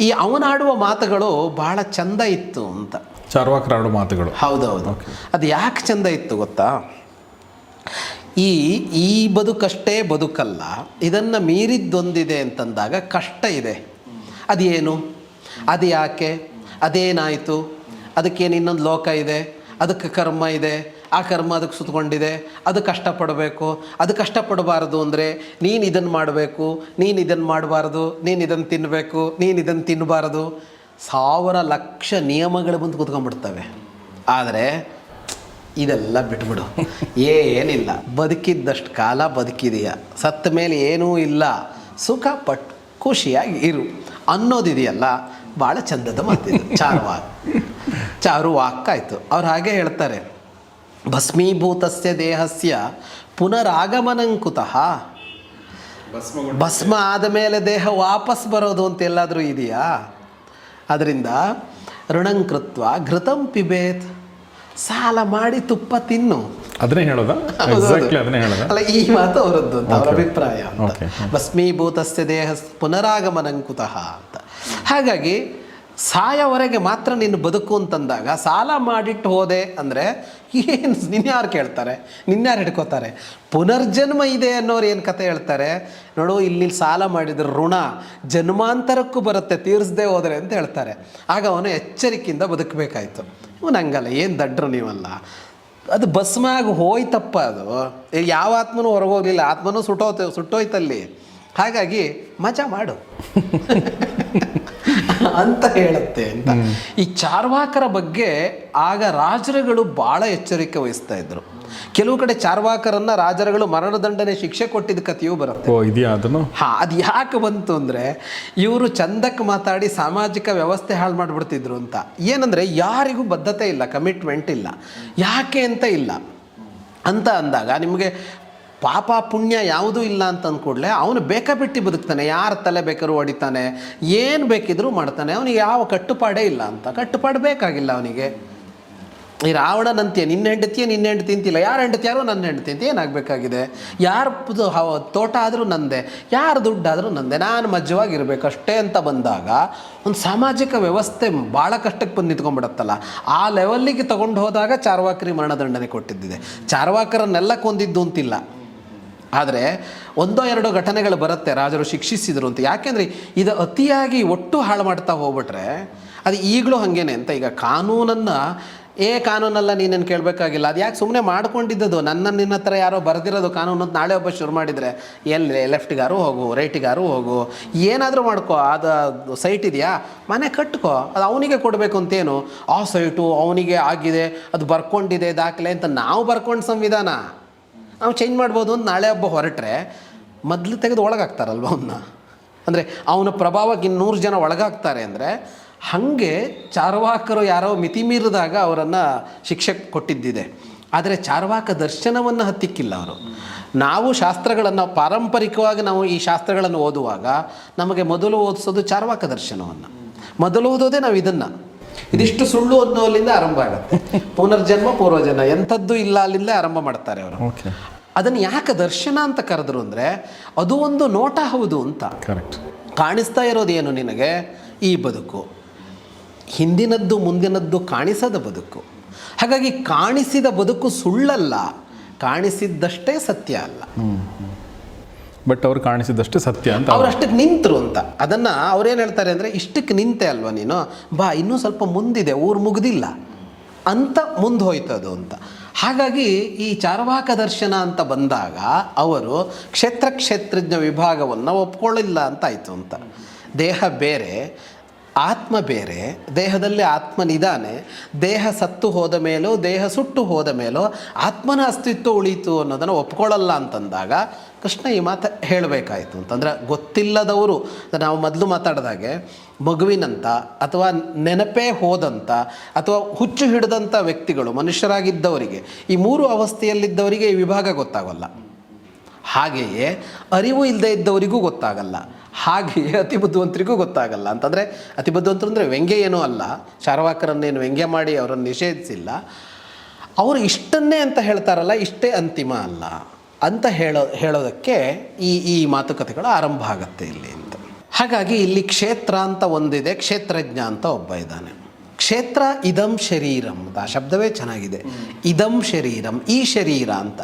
ಈ ಅವನಾಡುವ ಮಾತುಗಳು ಬಹಳ ಚಂದ ಇತ್ತು ಅಂತ. ಚಾರ್ವಾಕರಾಡೋ ಮಾತುಗಳು. ಹೌದೌದು. ಅದು ಯಾಕೆ ಚಂದ ಇತ್ತು ಗೊತ್ತಾ? ಈ ಈ ಬದುಕಷ್ಟೇ ಬದುಕಲ್ಲ ಇದನ್ನು ಮೀರಿದ್ದೊಂದಿದೆ ಅಂತಂದಾಗ ಕಷ್ಟ ಇದೆ. ಅದೇನು? ಅದು ಯಾಕೆ? ಅದೇನಾಯಿತು? ಅದಕ್ಕೇನು ಇನ್ನೊಂದು ಲೋಕ ಇದೆ? ಅದಕ್ಕೆ ಕರ್ಮ ಇದೆ? ಆ ಕರ್ಮ ಅದಕ್ಕೆ ಸುತ್ಕೊಂಡಿದೆ? ಅದು ಕಷ್ಟಪಡಬೇಕು? ಅದು ಕಷ್ಟಪಡಬಾರದು ಅಂದರೆ ನೀನು ಇದನ್ನು ಮಾಡಬೇಕು ನೀನು ಇದನ್ನು ಮಾಡಬಾರ್ದು ನೀನು ಇದನ್ನು ತಿನ್ನಬೇಕು ನೀನು ಇದನ್ನು ತಿನ್ನಬಾರದು ಸಾವಿರ ಲಕ್ಷ ನಿಯಮಗಳು ಬಂದು ಕೂತ್ಕೊಂಡ್ಬಿಡ್ತವೆ. ಆದರೆ ಇದೆಲ್ಲ ಬಿಟ್ಬಿಡು. ಏನಿಲ್ಲ. ಬದುಕಿದ್ದಷ್ಟು ಕಾಲ ಬದುಕಿದೆಯಾ. ಸತ್ತ ಮೇಲೆ ಏನೂ ಇಲ್ಲ. ಸುಖ ಪಟ್ಟು ಖುಷಿಯಾಗಿ ಇರು. ಅನ್ನೋದಿದೆಯಲ್ಲ ಭಾಳ ಚಂದದ ಮಾತಿದೆ. ಚಾರುವಾಕ್ ಚಾರುವಾಕ್ ಅವ್ರು ಹಾಗೆ ಹೇಳ್ತಾರೆ. ಭಸ್ಮೀಭೂತಸ್ಯ ದೇಹಸ್ಯ ಪುನರಾಗಮನಂಕುತಃ ಭಸ್ಮ ಆದ ಮೇಲೆ ದೇಹ ವಾಪಸ್ ಬರೋದು ಅಂತ ಎಲ್ಲಾದರೂ ಇದೆಯಾ? ಅದರಿಂದ ಋಣಂಕೃತ್ವ ಘೃತಂ ಪಿಬೇತ್. ಸಾಲ ಮಾಡಿ ತುಪ್ಪ ತಿನ್ನು. ಅದನ್ನೇ ಹೇಳೋದಾ? <laughs> ಅಲ್ಲ ಈ ಮಾತು ಅವರದ್ದು ಅಂತ ಅವರ ಅಭಿಪ್ರಾಯ ಅಂತ. ಭಸ್ಮೀಭೂತಸ್ಯ ದೇಹ ಪುನರಾಗಮನಂಕುತಃ ಅಂತ. ಹಾಗಾಗಿ ಸಾಯವರೆಗೆ ಮಾತ್ರ ನೀನು ಬದುಕು ಅಂತಂದಾಗ ಸಾಲ ಮಾಡಿಟ್ಟು ಹೋದೆ ಅಂದರೆ ಏನು ನಿನ್ಯಾರು ಕೇಳ್ತಾರೆ? ನಿನ್ಯಾರು ಹಿಡ್ಕೋತಾರೆ? ಪುನರ್ಜನ್ಮ ಇದೆ ಅನ್ನೋರು ಏನು ಕತೆ ಹೇಳ್ತಾರೆ? ನೋಡು, ಇಲ್ಲಿ ಸಾಲ ಮಾಡಿದ್ರೆ ಋಣ, ಜನ್ಮಾಂತರಕ್ಕೂ ಬರುತ್ತೆ, ತೀರಿಸದೆ ಹೋದರೆ ಅಂತ ಹೇಳ್ತಾರೆ. ಆಗ ಅವನು ಎಚ್ಚರಿಕೆಯಿಂದ ಬದುಕಬೇಕಾಯ್ತು. ಇವನು ಹಂಗಲ್ಲ, ಏನು ದಡ್ರು ನೀವಲ್ಲ. ಅದು ಭಸ್ಮಾಗಿ ಹೋಯ್ತಪ್ಪ ಅದು. ಯಾವ ಆತ್ಮನೂ ಹೊರಗೋಗ್ಲಿಲ್ಲ, ಆತ್ಮನೂ ಸುಟ್ಟೋತ ಸುಟ್ಟೋಯ್ತಲ್ಲಿ. ಹಾಗಾಗಿ ಮಜಾ ಮಾಡು. <laughs> ಅಂತ ಹೇಳುತ್ತೆ ಅಂತ. ಈ ಚಾರ್ವಾಕರ ಬಗ್ಗೆ ಆಗ ರಾಜರುಗಳು ಭಾಳ ಎಚ್ಚರಿಕೆ ವಹಿಸ್ತಾ ಇದ್ರು. ಕೆಲವು ಕಡೆ ಚಾರ್ವಾಕರನ್ನ ರಾಜರುಗಳು ಮರಣದಂಡನೆ ಶಿಕ್ಷೆ ಕೊಟ್ಟಿದ್ದ ಕಥೆಯೂ ಬರುತ್ತೆ. ಹಾ ಅದು ಯಾಕೆ ಬಂತು ಅಂದರೆ ಇವರು ಚಂದಕ್ಕೆ ಮಾತಾಡಿ ಸಾಮಾಜಿಕ ವ್ಯವಸ್ಥೆ ಹಾಳು ಮಾಡಿಬಿಡ್ತಿದ್ರು ಅಂತ. ಏನಂದರೆ ಯಾರಿಗೂ ಬದ್ಧತೆ ಇಲ್ಲ ಕಮಿಟ್ಮೆಂಟ್ ಇಲ್ಲ. ಯಾಕೆ ಅಂತ ಇಲ್ಲ. ಅಂತ ಅಂದಾಗ ನಿಮಗೆ ಪಾಪ ಪುಣ್ಯ ಯಾವುದೂ ಇಲ್ಲ ಅಂತ ಅಂದ್ಕೂಡಲೆ ಅವನು ಬೇಕಾಬಿಟ್ಟು ಬದುಕ್ತಾನೆ. ಯಾರ ತಲೆ ಬೇಕಾದ್ರೂ ಹೊಡಿತಾನೆ. ಏನು ಬೇಕಿದ್ರೂ ಮಾಡ್ತಾನೆ. ಅವನಿಗೆ ಯಾವ ಕಟ್ಟುಪಾಡೇ ಇಲ್ಲ ಅಂತ. ಕಟ್ಟುಪಾಡು ಬೇಕಾಗಿಲ್ಲ ಅವನಿಗೆ. ಈ ರಾವಣನಂತೀಯ ನಿನ್ನ ಹೆಂಡತಿಯ ನಿನ್ನ ಹೆಂಡತಿ ಅಂತಿಲ್ಲ. ಯಾರು ಹೆಂಡತಿ ಯಾರೋ ನನ್ನ ಹೆಂಡತಿ ಅಂತ ಏನಾಗಬೇಕಾಗಿದೆ? ಯಾರ ತೋಟ ಆದರೂ ನಂದೆ. ಯಾರ ದುಡ್ಡಾದರೂ ನಂದೆ. ನಾನು ಮಜ್ಜವಾಗಿರಬೇಕು ಅಷ್ಟೇ ಅಂತ ಬಂದಾಗ ಒಂದು ಸಾಮಾಜಿಕ ವ್ಯವಸ್ಥೆ ಭಾಳ ಕಷ್ಟಕ್ಕೆ ಬಂದು ನಿಂತ್ಕೊಂಡ್ಬಿಡತ್ತಲ್ಲ. ಆ ಲೆವೆಲ್ಲಿಗೆ ತೊಗೊಂಡು ಹೋದಾಗ ಚಾರ್ವಾಕರಿ ಮರಣದಂಡನೆ ಕೊಟ್ಟಿದ್ದಿದೆ. ಚಾರ್ವಾಕರನ್ನೆಲ್ಲ ಕೊಂದಿದ್ದು ಅಂತಿಲ್ಲ. ಆದರೆ ಒಂದೋ ಎರಡೋ ಘಟನೆಗಳು ಬರುತ್ತೆ, ರಾಜರು ಶಿಕ್ಷಿಸಿದರು ಅಂತ. ಯಾಕೆಂದರೆ ಇದು ಅತಿಯಾಗಿ ಒಟ್ಟು ಹಾಳು ಮಾಡ್ತಾ ಹೋಗ್ಬಿಟ್ರೆ ಅದು ಈಗಲೂ ಹಾಗೇನೆ ಅಂತ. ಈಗ ಕಾನೂನನ್ನು, ಏ ಕಾನೂನಲ್ಲ ನೀನೇನು ಕೇಳಬೇಕಾಗಿಲ್ಲ ಅದು ಯಾಕೆ ಸುಮ್ಮನೆ ಮಾಡ್ಕೊಂಡಿದ್ದದು? ನನ್ನ, ನಿನ್ನ ಹತ್ರ ಯಾರೋ ಬರೆದಿರೋದು ಕಾನೂನು ಅಂತ ನಾಳೆ ಒಬ್ಬ ಶುರು ಮಾಡಿದರೆ, ಎಲ್ಲಿ ಲೆಫ್ಟಿಗಾರು ಹೋಗು, ರೈಟಿಗಾರು ಹೋಗು, ಏನಾದರೂ ಮಾಡ್ಕೋ ಅದು ಸೈಟ್ ಇದೆಯಾ? ಮನೆ ಕಟ್ಕೋ, ಅದು ಅವನಿಗೆ ಕೊಡಬೇಕು ಅಂತೇನು? ಆ ಸೈಟು ಅವನಿಗೆ ಆಗಿದೆ, ಅದು ಬರ್ಕೊಂಡಿದೆ, ದಾಖಲೆ ಅಂತ ನಾವು ಬರ್ಕೊಂಡು ಸಂವಿಧಾನ. ನಾವು ಚೇಂಜ್ ಮಾಡ್ಬೋದು ಅಂತ ನಾಳೆ ಹಬ್ಬ ಹೊರಟ್ರೆ ಮೊದಲು ತೆಗೆದು ಒಳಗಾಗ್ತಾರಲ್ವ ಅವನ್ನ ಅಂದರೆ ಅವನ ಪ್ರಭಾವಕ್ಕೆ ಇನ್ನೂರು ಜನ ಒಳಗಾಗ್ತಾರೆ ಅಂದರೆ ಹಾಗೆ ಚಾರ್ವಾಕರು ಯಾರೋ ಮಿತಿ ಮೀರಿದಾಗ ಅವರನ್ನು ಶಿಕ್ಷೆ ಕೊಟ್ಟಿದ್ದಿದೆ. ಆದರೆ ಚಾರ್ವಾಕ ದರ್ಶನವನ್ನು ಹತ್ತಿಕ್ಕಿಲ್ಲ ಅವರು. ನಾವು ಶಾಸ್ತ್ರಗಳನ್ನು ಪಾರಂಪರಿಕವಾಗಿ ನಾವು ಈ ಶಾಸ್ತ್ರಗಳನ್ನು ಓದುವಾಗ ನಮಗೆ ಮೊದಲು ಓದಿಸೋದು ಚಾರ್ವಾಕ ದರ್ಶನವನ್ನು. ಮೊದಲು ಓದೋದೇ ನಾವು ಇದನ್ನು ಇದಿಷ್ಟು ಸುಳ್ಳು ಅನ್ನೋಲ್ಲಿಂದ ಆರಂಭ ಆಗುತ್ತೆ. ಪುನರ್ಜನ್ಮ ಪೂರ್ವಜನ್ಮ ಎಂಥದ್ದು ಇಲ್ಲ ಅಲ್ಲಿಂದ ಆರಂಭ ಮಾಡ್ತಾರೆ ಅವರು. ಅದನ್ನು ಯಾಕೆ ದರ್ಶನ ಅಂತ ಕರೆದ್ರು ಅಂದರೆ ಅದು ಒಂದು ನೋಟ ಹೌದು ಅಂತ. ಕರೆಕ್ಟ್ ಕಾಣಿಸ್ತಾ ಇರೋದೇನು ನಿನಗೆ? ಈ ಬದುಕು. ಹಿಂದಿನದ್ದು ಮುಂದಿನದ್ದು ಕಾಣಿಸದ ಬದುಕು. ಹಾಗಾಗಿ ಕಾಣಿಸಿದ ಬದುಕು ಸುಳ್ಳಲ್ಲ ಕಾಣಿಸಿದ್ದಷ್ಟೇ ಸತ್ಯ ಅಲ್ಲ. ಬಟ್ ಅವ್ರು ಕಾಣಿಸಿದಷ್ಟು ಸತ್ಯ ಅಂತ ಅವ್ರು ಅಷ್ಟಕ್ಕೆ ನಿಂತರು ಅಂತ. ಅದನ್ನು ಅವ್ರೇನು ಹೇಳ್ತಾರೆ ಅಂದರೆ ಇಷ್ಟಕ್ಕೆ ನಿಂತೆ ಅಲ್ವಾ ನೀನು? ಬಾ ಇನ್ನೂ ಸ್ವಲ್ಪ ಮುಂದಿದೆ ಊರು ಮುಗ್ದಿಲ್ಲ ಅಂತ ಮುಂದೆ ಹೋಯ್ತದು ಅಂತ. ಹಾಗಾಗಿ ಈ ಚಾರ್ವಾಕ ದರ್ಶನ ಅಂತ ಬಂದಾಗ ಅವರು ಕ್ಷೇತ್ರ ಕ್ಷೇತ್ರಜ್ಞ ವಿಭಾಗವನ್ನು ಒಪ್ಕೊಳ್ಳಿಲ್ಲ ಅಂತ ಆಯಿತು ಅಂತ. ದೇಹ ಬೇರೆ ಆತ್ಮ ಬೇರೆ ದೇಹದಲ್ಲಿ ಆತ್ಮನಿದ್ದಾನೆ ದೇಹ ಸತ್ತು ಹೋದ ಮೇಲೋ ದೇಹ ಸುಟ್ಟು ಹೋದ ಮೇಲೋ ಆತ್ಮನ ಅಸ್ತಿತ್ವ ಉಳೀತು ಅನ್ನೋದನ್ನು ಒಪ್ಕೊಳ್ಳಲ್ಲ ಅಂತಂದಾಗ ಕೃಷ್ಣ ಈ ಮಾತು ಹೇಳಬೇಕಾಯಿತು ಅಂತಂದರೆ ಗೊತ್ತಿಲ್ಲದವರು ನಾವು ಮೊದಲು ಮಾತಾಡಿದಾಗೆ ಮಗುವಿನಂಥ ಅಥವಾ ನೆನಪೇ ಹೋದಂಥ ಅಥವಾ ಹುಚ್ಚು ಹಿಡಿದಂಥ ವ್ಯಕ್ತಿಗಳು, ಮನುಷ್ಯರಾಗಿದ್ದವರಿಗೆ, ಈ ಮೂರು ಅವಸ್ಥೆಯಲ್ಲಿದ್ದವರಿಗೆ ಈ ವಿಭಾಗ ಗೊತ್ತಾಗಲ್ಲ. ಹಾಗೆಯೇ ಅರಿವು ಇಲ್ಲದೇ ಇದ್ದವರಿಗೂ ಗೊತ್ತಾಗಲ್ಲ. ಹಾಗೆಯೇ ಅತಿ ಬುದ್ಧಿವಂತರಿಗೂ ಗೊತ್ತಾಗಲ್ಲ. ಅಂತಂದರೆ ಅತಿ ಬುದ್ಧಿವಂತರು ಅಂದರೆ ವ್ಯಂಗ್ಯ ಏನೂ ಅಲ್ಲ. ಶಾರವಾಕರನ್ನೇನು ವ್ಯಂಗ್ಯ ಮಾಡಿ ಅವರನ್ನು ನಿಷೇಧಿಸಿಲ್ಲ. ಅವರು ಇಷ್ಟನ್ನೇ ಅಂತ ಹೇಳ್ತಾರಲ್ಲ, ಇಷ್ಟೇ ಅಂತಿಮ ಅಲ್ಲ. ಅಂತ ಹೇಳೋ, ಹೇಳೋದಕ್ಕೆ ಈ ಈ ಮಾತುಕತೆಗಳು ಆರಂಭ ಆಗುತ್ತೆ ಇಲ್ಲಿ ಅಂತ. ಹಾಗಾಗಿ ಇಲ್ಲಿ ಕ್ಷೇತ್ರ ಅಂತ ಒಂದಿದೆ, ಕ್ಷೇತ್ರಜ್ಞ ಅಂತ ಒಬ್ಬ ಇದ್ದಾನೆ. ಕ್ಷೇತ್ರ ಇದಂ ಶರೀರಂ, ಆ ಶಬ್ದವೇ ಚೆನ್ನಾಗಿದೆ. ಇದಂ ಶರೀರಂ, ಈ ಶರೀರ ಅಂತ.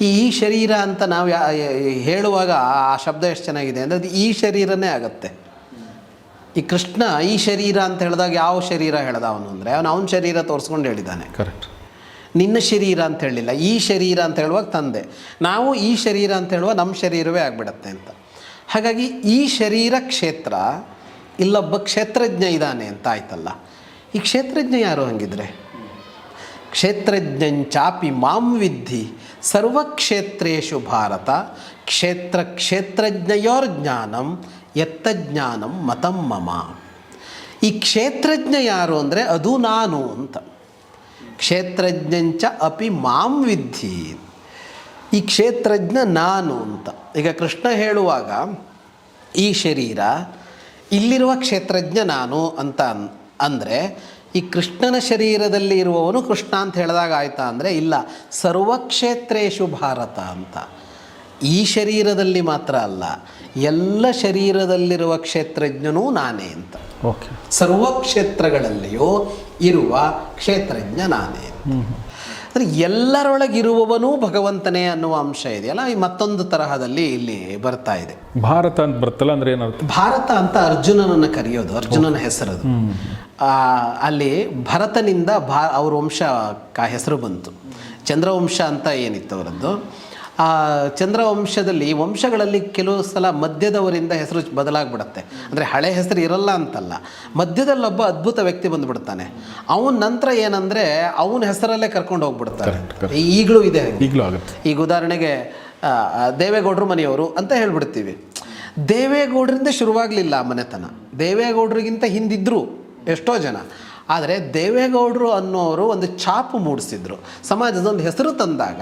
ಈ ಈ ಶರೀರ ಅಂತ ನಾವು ಹೇಳುವಾಗ ಆ ಶಬ್ದ ಎಷ್ಟು ಚೆನ್ನಾಗಿದೆ ಅಂದರೆ ಅದು ಈ ಶರೀರನೇ ಆಗುತ್ತೆ. ಈ ಕೃಷ್ಣ ಈ ಶರೀರ ಅಂತ ಹೇಳಿದಾಗ ಯಾವ ಶರೀರ ಹೇಳ್ದ ಅವನು ಅಂದರೆ? ಅವನು ಅವನ ಶರೀರ ತೋರಿಸ್ಕೊಂಡು ಹೇಳಿದ್ದಾನೆ. ಕರೆಕ್ಟ್ ನಿನ್ನ ಶರೀರ ಅಂತ ಹೇಳಿಲ್ಲ ಈ ಶರೀರ ಅಂತ ಹೇಳುವಾಗ ತಂದೆ. ನಾವು ಈ ಶರೀರ ಅಂತ ಹೇಳುವ ನಮ್ಮ ಶರೀರವೇ ಆಗಿಬಿಡತ್ತೆ ಅಂತ. ಹಾಗಾಗಿ ಈ ಶರೀರ ಕ್ಷೇತ್ರ ಇಲ್ಲೊಬ್ಬ ಕ್ಷೇತ್ರಜ್ಞ ಇದ್ದಾನೆ ಅಂತ ಆಯ್ತಲ್ಲ. ಈ ಕ್ಷೇತ್ರಜ್ಞ ಯಾರು ಹಂಗಿದ್ರೆ? ಕ್ಷೇತ್ರಜ್ಞಂಚಾಪಿ ಮಾಂ ವಿದ್ಧಿ ಸರ್ವಕ್ಷೇತ್ರೇಷು ಭಾರತ ಕ್ಷೇತ್ರ ಕ್ಷೇತ್ರಜ್ಞಯೋರ್ ಜ್ಞಾನಂ ಎತ್ತ ಜ್ಞಾನಂ ಮತಂ ಮಮ. ಈ ಕ್ಷೇತ್ರಜ್ಞ ಯಾರು ಅಂದರೆ ಅದು ನಾನು ಅಂತ. ಕ್ಷೇತ್ರಜ್ಞಂಚ ಅಪಿ ಮಾಂ ವಿದ್ಧಿ. ಈ ಕ್ಷೇತ್ರಜ್ಞ ನಾನು ಅಂತ. ಈಗ ಕೃಷ್ಣ ಹೇಳುವಾಗ, ಈ ಶರೀರ, ಇಲ್ಲಿರುವ ಕ್ಷೇತ್ರಜ್ಞ ನಾನು ಅಂತ ಅಂದರೆ, ಈ ಕೃಷ್ಣನ ಶರೀರದಲ್ಲಿ ಇರುವವನು ಕೃಷ್ಣ ಅಂತ ಹೇಳಿದಾಗ ಆಯ್ತಾ ಅಂದರೆ, ಇಲ್ಲ ಸರ್ವಕ್ಷೇತ್ರೇಶು ಭಾರತ ಅಂತ. ಈ ಶರೀರದಲ್ಲಿ ಮಾತ್ರ ಅಲ್ಲ ಎಲ್ಲ ಶರೀರದಲ್ಲಿರುವ ಕ್ಷೇತ್ರಜ್ಞನೂ ನಾನೇ ಅಂತ. ಓಕೆ. ಸರ್ವ ಕ್ಷೇತ್ರಗಳಲ್ಲಿಯೂ ಇರುವ ಕ್ಷೇತ್ರಜ್ಞ ನಾನೇ ಅಂದರೆ ಎಲ್ಲರೊಳಗಿರುವವನೂ ಭಗವಂತನೇ ಅನ್ನುವ ಅಂಶ ಇದೆಯಲ್ಲ ಈ ಮತ್ತೊಂದು ತರಹದಲ್ಲಿ ಇಲ್ಲಿ ಬರ್ತಾ ಇದೆ. ಭಾರತ ಅಂತ ಬರ್ತಲ್ಲ ಅಂದ್ರೆ ಏನರ್ಥ? ಭಾರತ ಅಂತ ಅರ್ಜುನನನ್ನು ಕರೆಯೋದು ಅರ್ಜುನನ ಹೆಸರದು. ಆ, ಅಲ್ಲಿ ಭರತನಿಂದ ಭಾ ಅವ್ರ ವಂಶ ಕ ಹೆಸರು ಬಂತು. ಚಂದ್ರವಂಶ ಅಂತ ಏನಿತ್ತು ಅವರದ್ದು? ಆ ಚಂದ್ರವಂಶದಲ್ಲಿ ವಂಶಗಳಲ್ಲಿ ಕೆಲವು ಸಲ ಮಧ್ಯದವರಿಂದ ಹೆಸರು ಬದಲಾಗ್ಬಿಡುತ್ತೆ. ಅಂದರೆ ಹಳೆ ಹೆಸರು ಇರಲ್ಲ ಅಂತಲ್ಲ. ಮಧ್ಯದಲ್ಲೊಬ್ಬ ಅದ್ಭುತ ವ್ಯಕ್ತಿ ಬಂದುಬಿಡ್ತಾನೆ. ಅವನ ನಂತರ ಏನಂದರೆ ಅವನ ಹೆಸರಲ್ಲೇ ಕರ್ಕೊಂಡು ಹೋಗ್ಬಿಡ್ತಾರೆ ಈಗಲೂ ಇದೆ. ಈಗಲೂ ಆಗುತ್ತೆ. ಈಗ ಉದಾಹರಣೆಗೆ ದೇವೇಗೌಡರು ಮನೆಯವರು ಅಂತ ಹೇಳ್ಬಿಡ್ತೀವಿ. ದೇವೇಗೌಡರಿಂದ ಶುರುವಾಗಲಿಲ್ಲ ಆ ಮನೆತನ. ದೇವೇಗೌಡರಿಗಿಂತ ಹಿಂದಿದ್ರು ಎಷ್ಟೋ ಜನ. ಆದರೆ ದೇವೇಗೌಡರು ಅನ್ನೋರು ಒಂದು ಛಾಪು ಮೂಡಿಸಿದ್ರು. ಸಮಾಜದ ಒಂದು ಹೆಸರು ತಂದಾಗ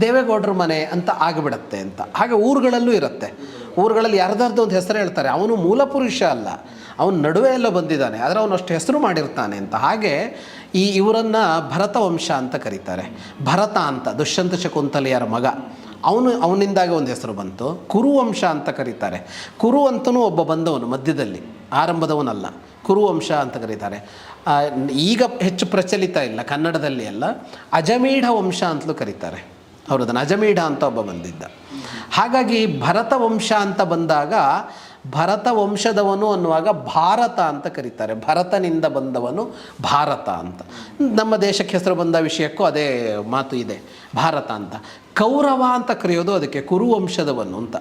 ದೇವೇಗೌಡರ ಮನೆ ಅಂತ ಆಗಿಬಿಡತ್ತೆ ಅಂತ. ಹಾಗೆ ಊರುಗಳಲ್ಲೂ ಇರುತ್ತೆ. ಊರುಗಳಲ್ಲಿ ಯಾರ್ದಾರ್ದು ಒಂದು ಹೆಸರು ಹೇಳ್ತಾರೆ. ಅವನು ಮೂಲ ಪುರುಷ ಅಲ್ಲ. ಅವನು ನಡುವೆ ಎಲ್ಲ ಬಂದಿದ್ದಾನೆ. ಆದರೆ ಅವನು ಅಷ್ಟು ಹೆಸರು ಮಾಡಿರ್ತಾನೆ ಅಂತ. ಹಾಗೆ ಈ ಇವರನ್ನು ಭರತ ವಂಶ ಅಂತ ಕರೀತಾರೆ. ಭರತ ಅಂತ, ದುಷ್ಯಂತ ಶಕುಂತಲೆಯರ ಮಗ. ಅವನು, ಅವನಿಂದಾಗಿ ಒಂದು ಹೆಸರು ಬಂತು. ಕುರುವಂಶ ಅಂತ ಕರೀತಾರೆ. ಕುರು ಅಂತನೂ ಒಬ್ಬ ಬಂದವನು ಮಧ್ಯದಲ್ಲಿ. ಆರಂಭದವನಲ್ಲ. ಕುರುವಂಶ ಅಂತ ಕರೀತಾರೆ. ಈಗ ಹೆಚ್ಚು ಪ್ರಚಲಿತ ಇಲ್ಲ. ಕನ್ನಡದಲ್ಲಿ ಎಲ್ಲ ಅಜಮೀಢ ವಂಶ ಅಂತಲೂ ಕರೀತಾರೆ. ಅವ್ರದನ್ನು ಅಜಮೀಢ ಅಂತ ಒಬ್ಬ ಬಂದಿದ್ದ. ಹಾಗಾಗಿ ಭರತ ವಂಶ ಅಂತ ಬಂದಾಗ ಭರತ ವಂಶದವನು ಅನ್ನುವಾಗ ಭಾರತ ಅಂತ ಕರೀತಾರೆ. ಭರತನಿಂದ ಬಂದವನು ಭಾರತ ಅಂತ. ನಮ್ಮ ದೇಶಕ್ಕೆ ಹೆಸರು ಬಂದ ವಿಷಯಕ್ಕೂ ಅದೇ ಮಾತು ಇದೆ, ಭಾರತ ಅಂತ. ಕೌರವ ಅಂತ ಕರೆಯೋದು ಅದಕ್ಕೆ ಕುರುವಂಶದವನು ಅಂತ.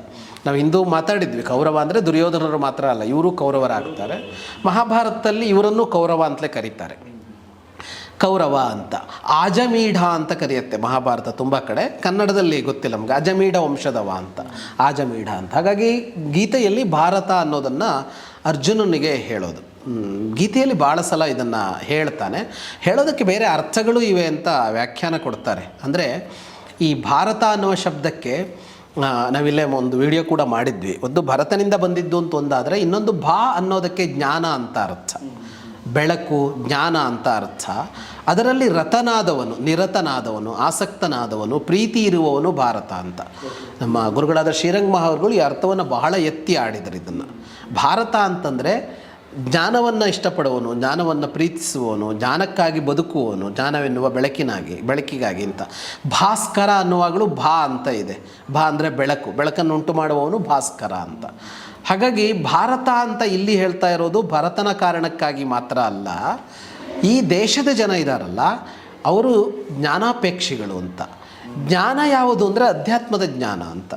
ನಾವು ಹಿಂದೂ ಮಾತಾಡಿದ್ವಿ, ಕೌರವ ಅಂದರೆ ದುರ್ಯೋಧನರು ಮಾತ್ರ ಅಲ್ಲ, ಇವರು ಕೌರವರಾಗ್ತಾರೆ. ಮಹಾಭಾರತದಲ್ಲಿ ಇವರನ್ನು ಕೌರವ ಅಂತಲೇ ಕರೀತಾರೆ. ಕೌರವ ಅಂತ. ಆಜಮೀಢ ಅಂತ ಕರೆಯುತ್ತೆ ಮಹಾಭಾರತ ತುಂಬ ಕಡೆ. ಕನ್ನಡದಲ್ಲಿ ಗೊತ್ತಿಲ್ಲ ನಮ್ಗೆ. ಅಜಮೀಢ ವಂಶದವ ಅಂತ. ಆಜಮೀಢ ಅಂತ. ಹಾಗಾಗಿ ಗೀತೆಯಲ್ಲಿ ಭಾರತ ಅನ್ನೋದನ್ನು ಅರ್ಜುನನಿಗೆ ಹೇಳೋದು. ಗೀತೆಯಲ್ಲಿ ಭಾಳ ಸಲ ಇದನ್ನು ಹೇಳ್ತಾನೆ. ಹೇಳೋದಕ್ಕೆ ಬೇರೆ ಅರ್ಥಗಳು ಇವೆ ಅಂತ ವ್ಯಾಖ್ಯಾನ ಕೊಡ್ತಾರೆ. ಅಂದರೆ ಈ ಭಾರತ ಅನ್ನುವ ಶಬ್ದಕ್ಕೆ ನಾವಿಲ್ಲೇ ಒಂದು ವಿಡಿಯೋ ಕೂಡ ಮಾಡಿದ್ವಿ. ಒಂದು ಭರತನಿಂದ ಬಂದಿದ್ದು ಅಂತ ಒಂದಾದರೆ ಇನ್ನೊಂದು ಭಾ ಅನ್ನೋದಕ್ಕೆ ಜ್ಞಾನ ಅಂತ ಅರ್ಥ. ಬೆಳಕು, ಜ್ಞಾನ ಅಂತ ಅರ್ಥ. ಅದರಲ್ಲಿ ರತನಾದವನು ನಿರತನಾದವನು, ಆಸಕ್ತನಾದವನು, ಪ್ರೀತಿ ಇರುವವನು ಭಾರತ ಅಂತ. ನಮ್ಮ ಗುರುಗಳಾದ ಶ್ರೀರಂಗ ಮಹಾವರ್ಗಳು ಈ ಅರ್ಥವನ್ನು ಬಹಳ ಎತ್ತಿ ಆಡಿದರು ಇದನ್ನು. ಭಾರತ ಅಂತಂದರೆ ಜ್ಞಾನವನ್ನು ಇಷ್ಟಪಡುವವನು ಜ್ಞಾನವನ್ನು ಪ್ರೀತಿಸುವವನು, ಜ್ಞಾನಕ್ಕಾಗಿ ಬದುಕುವವನು, ಜ್ಞಾನವೆನ್ನುವ ಬೆಳಕಿನಾಗಿ, ಬೆಳಕಿಗಾಗಿ ಅಂತ. ಭಾಸ್ಕರ ಅನ್ನುವಾಗಲೂ ಭಾ ಅಂತ ಇದೆ. ಭಾ ಅಂದರೆ ಬೆಳಕು, ಬೆಳಕನ್ನು ಉಂಟು ಮಾಡುವವನು ಭಾಸ್ಕರ ಅಂತ. ಹಾಗಾಗಿ ಭಾರತ ಅಂತ ಇಲ್ಲಿ ಹೇಳ್ತಾ ಇರೋದು ಭರತನ ಕಾರಣಕ್ಕಾಗಿ ಮಾತ್ರ ಅಲ್ಲ. ಈ ದೇಶದ ಜನ ಇದ್ದಾರಲ್ಲ ಅವರು ಜ್ಞಾನಾಪೇಕ್ಷಿಗಳು ಅಂತ. ಜ್ಞಾನ ಯಾವುದು ಅಂದರೆ ಅಧ್ಯಾತ್ಮದ ಜ್ಞಾನ ಅಂತ.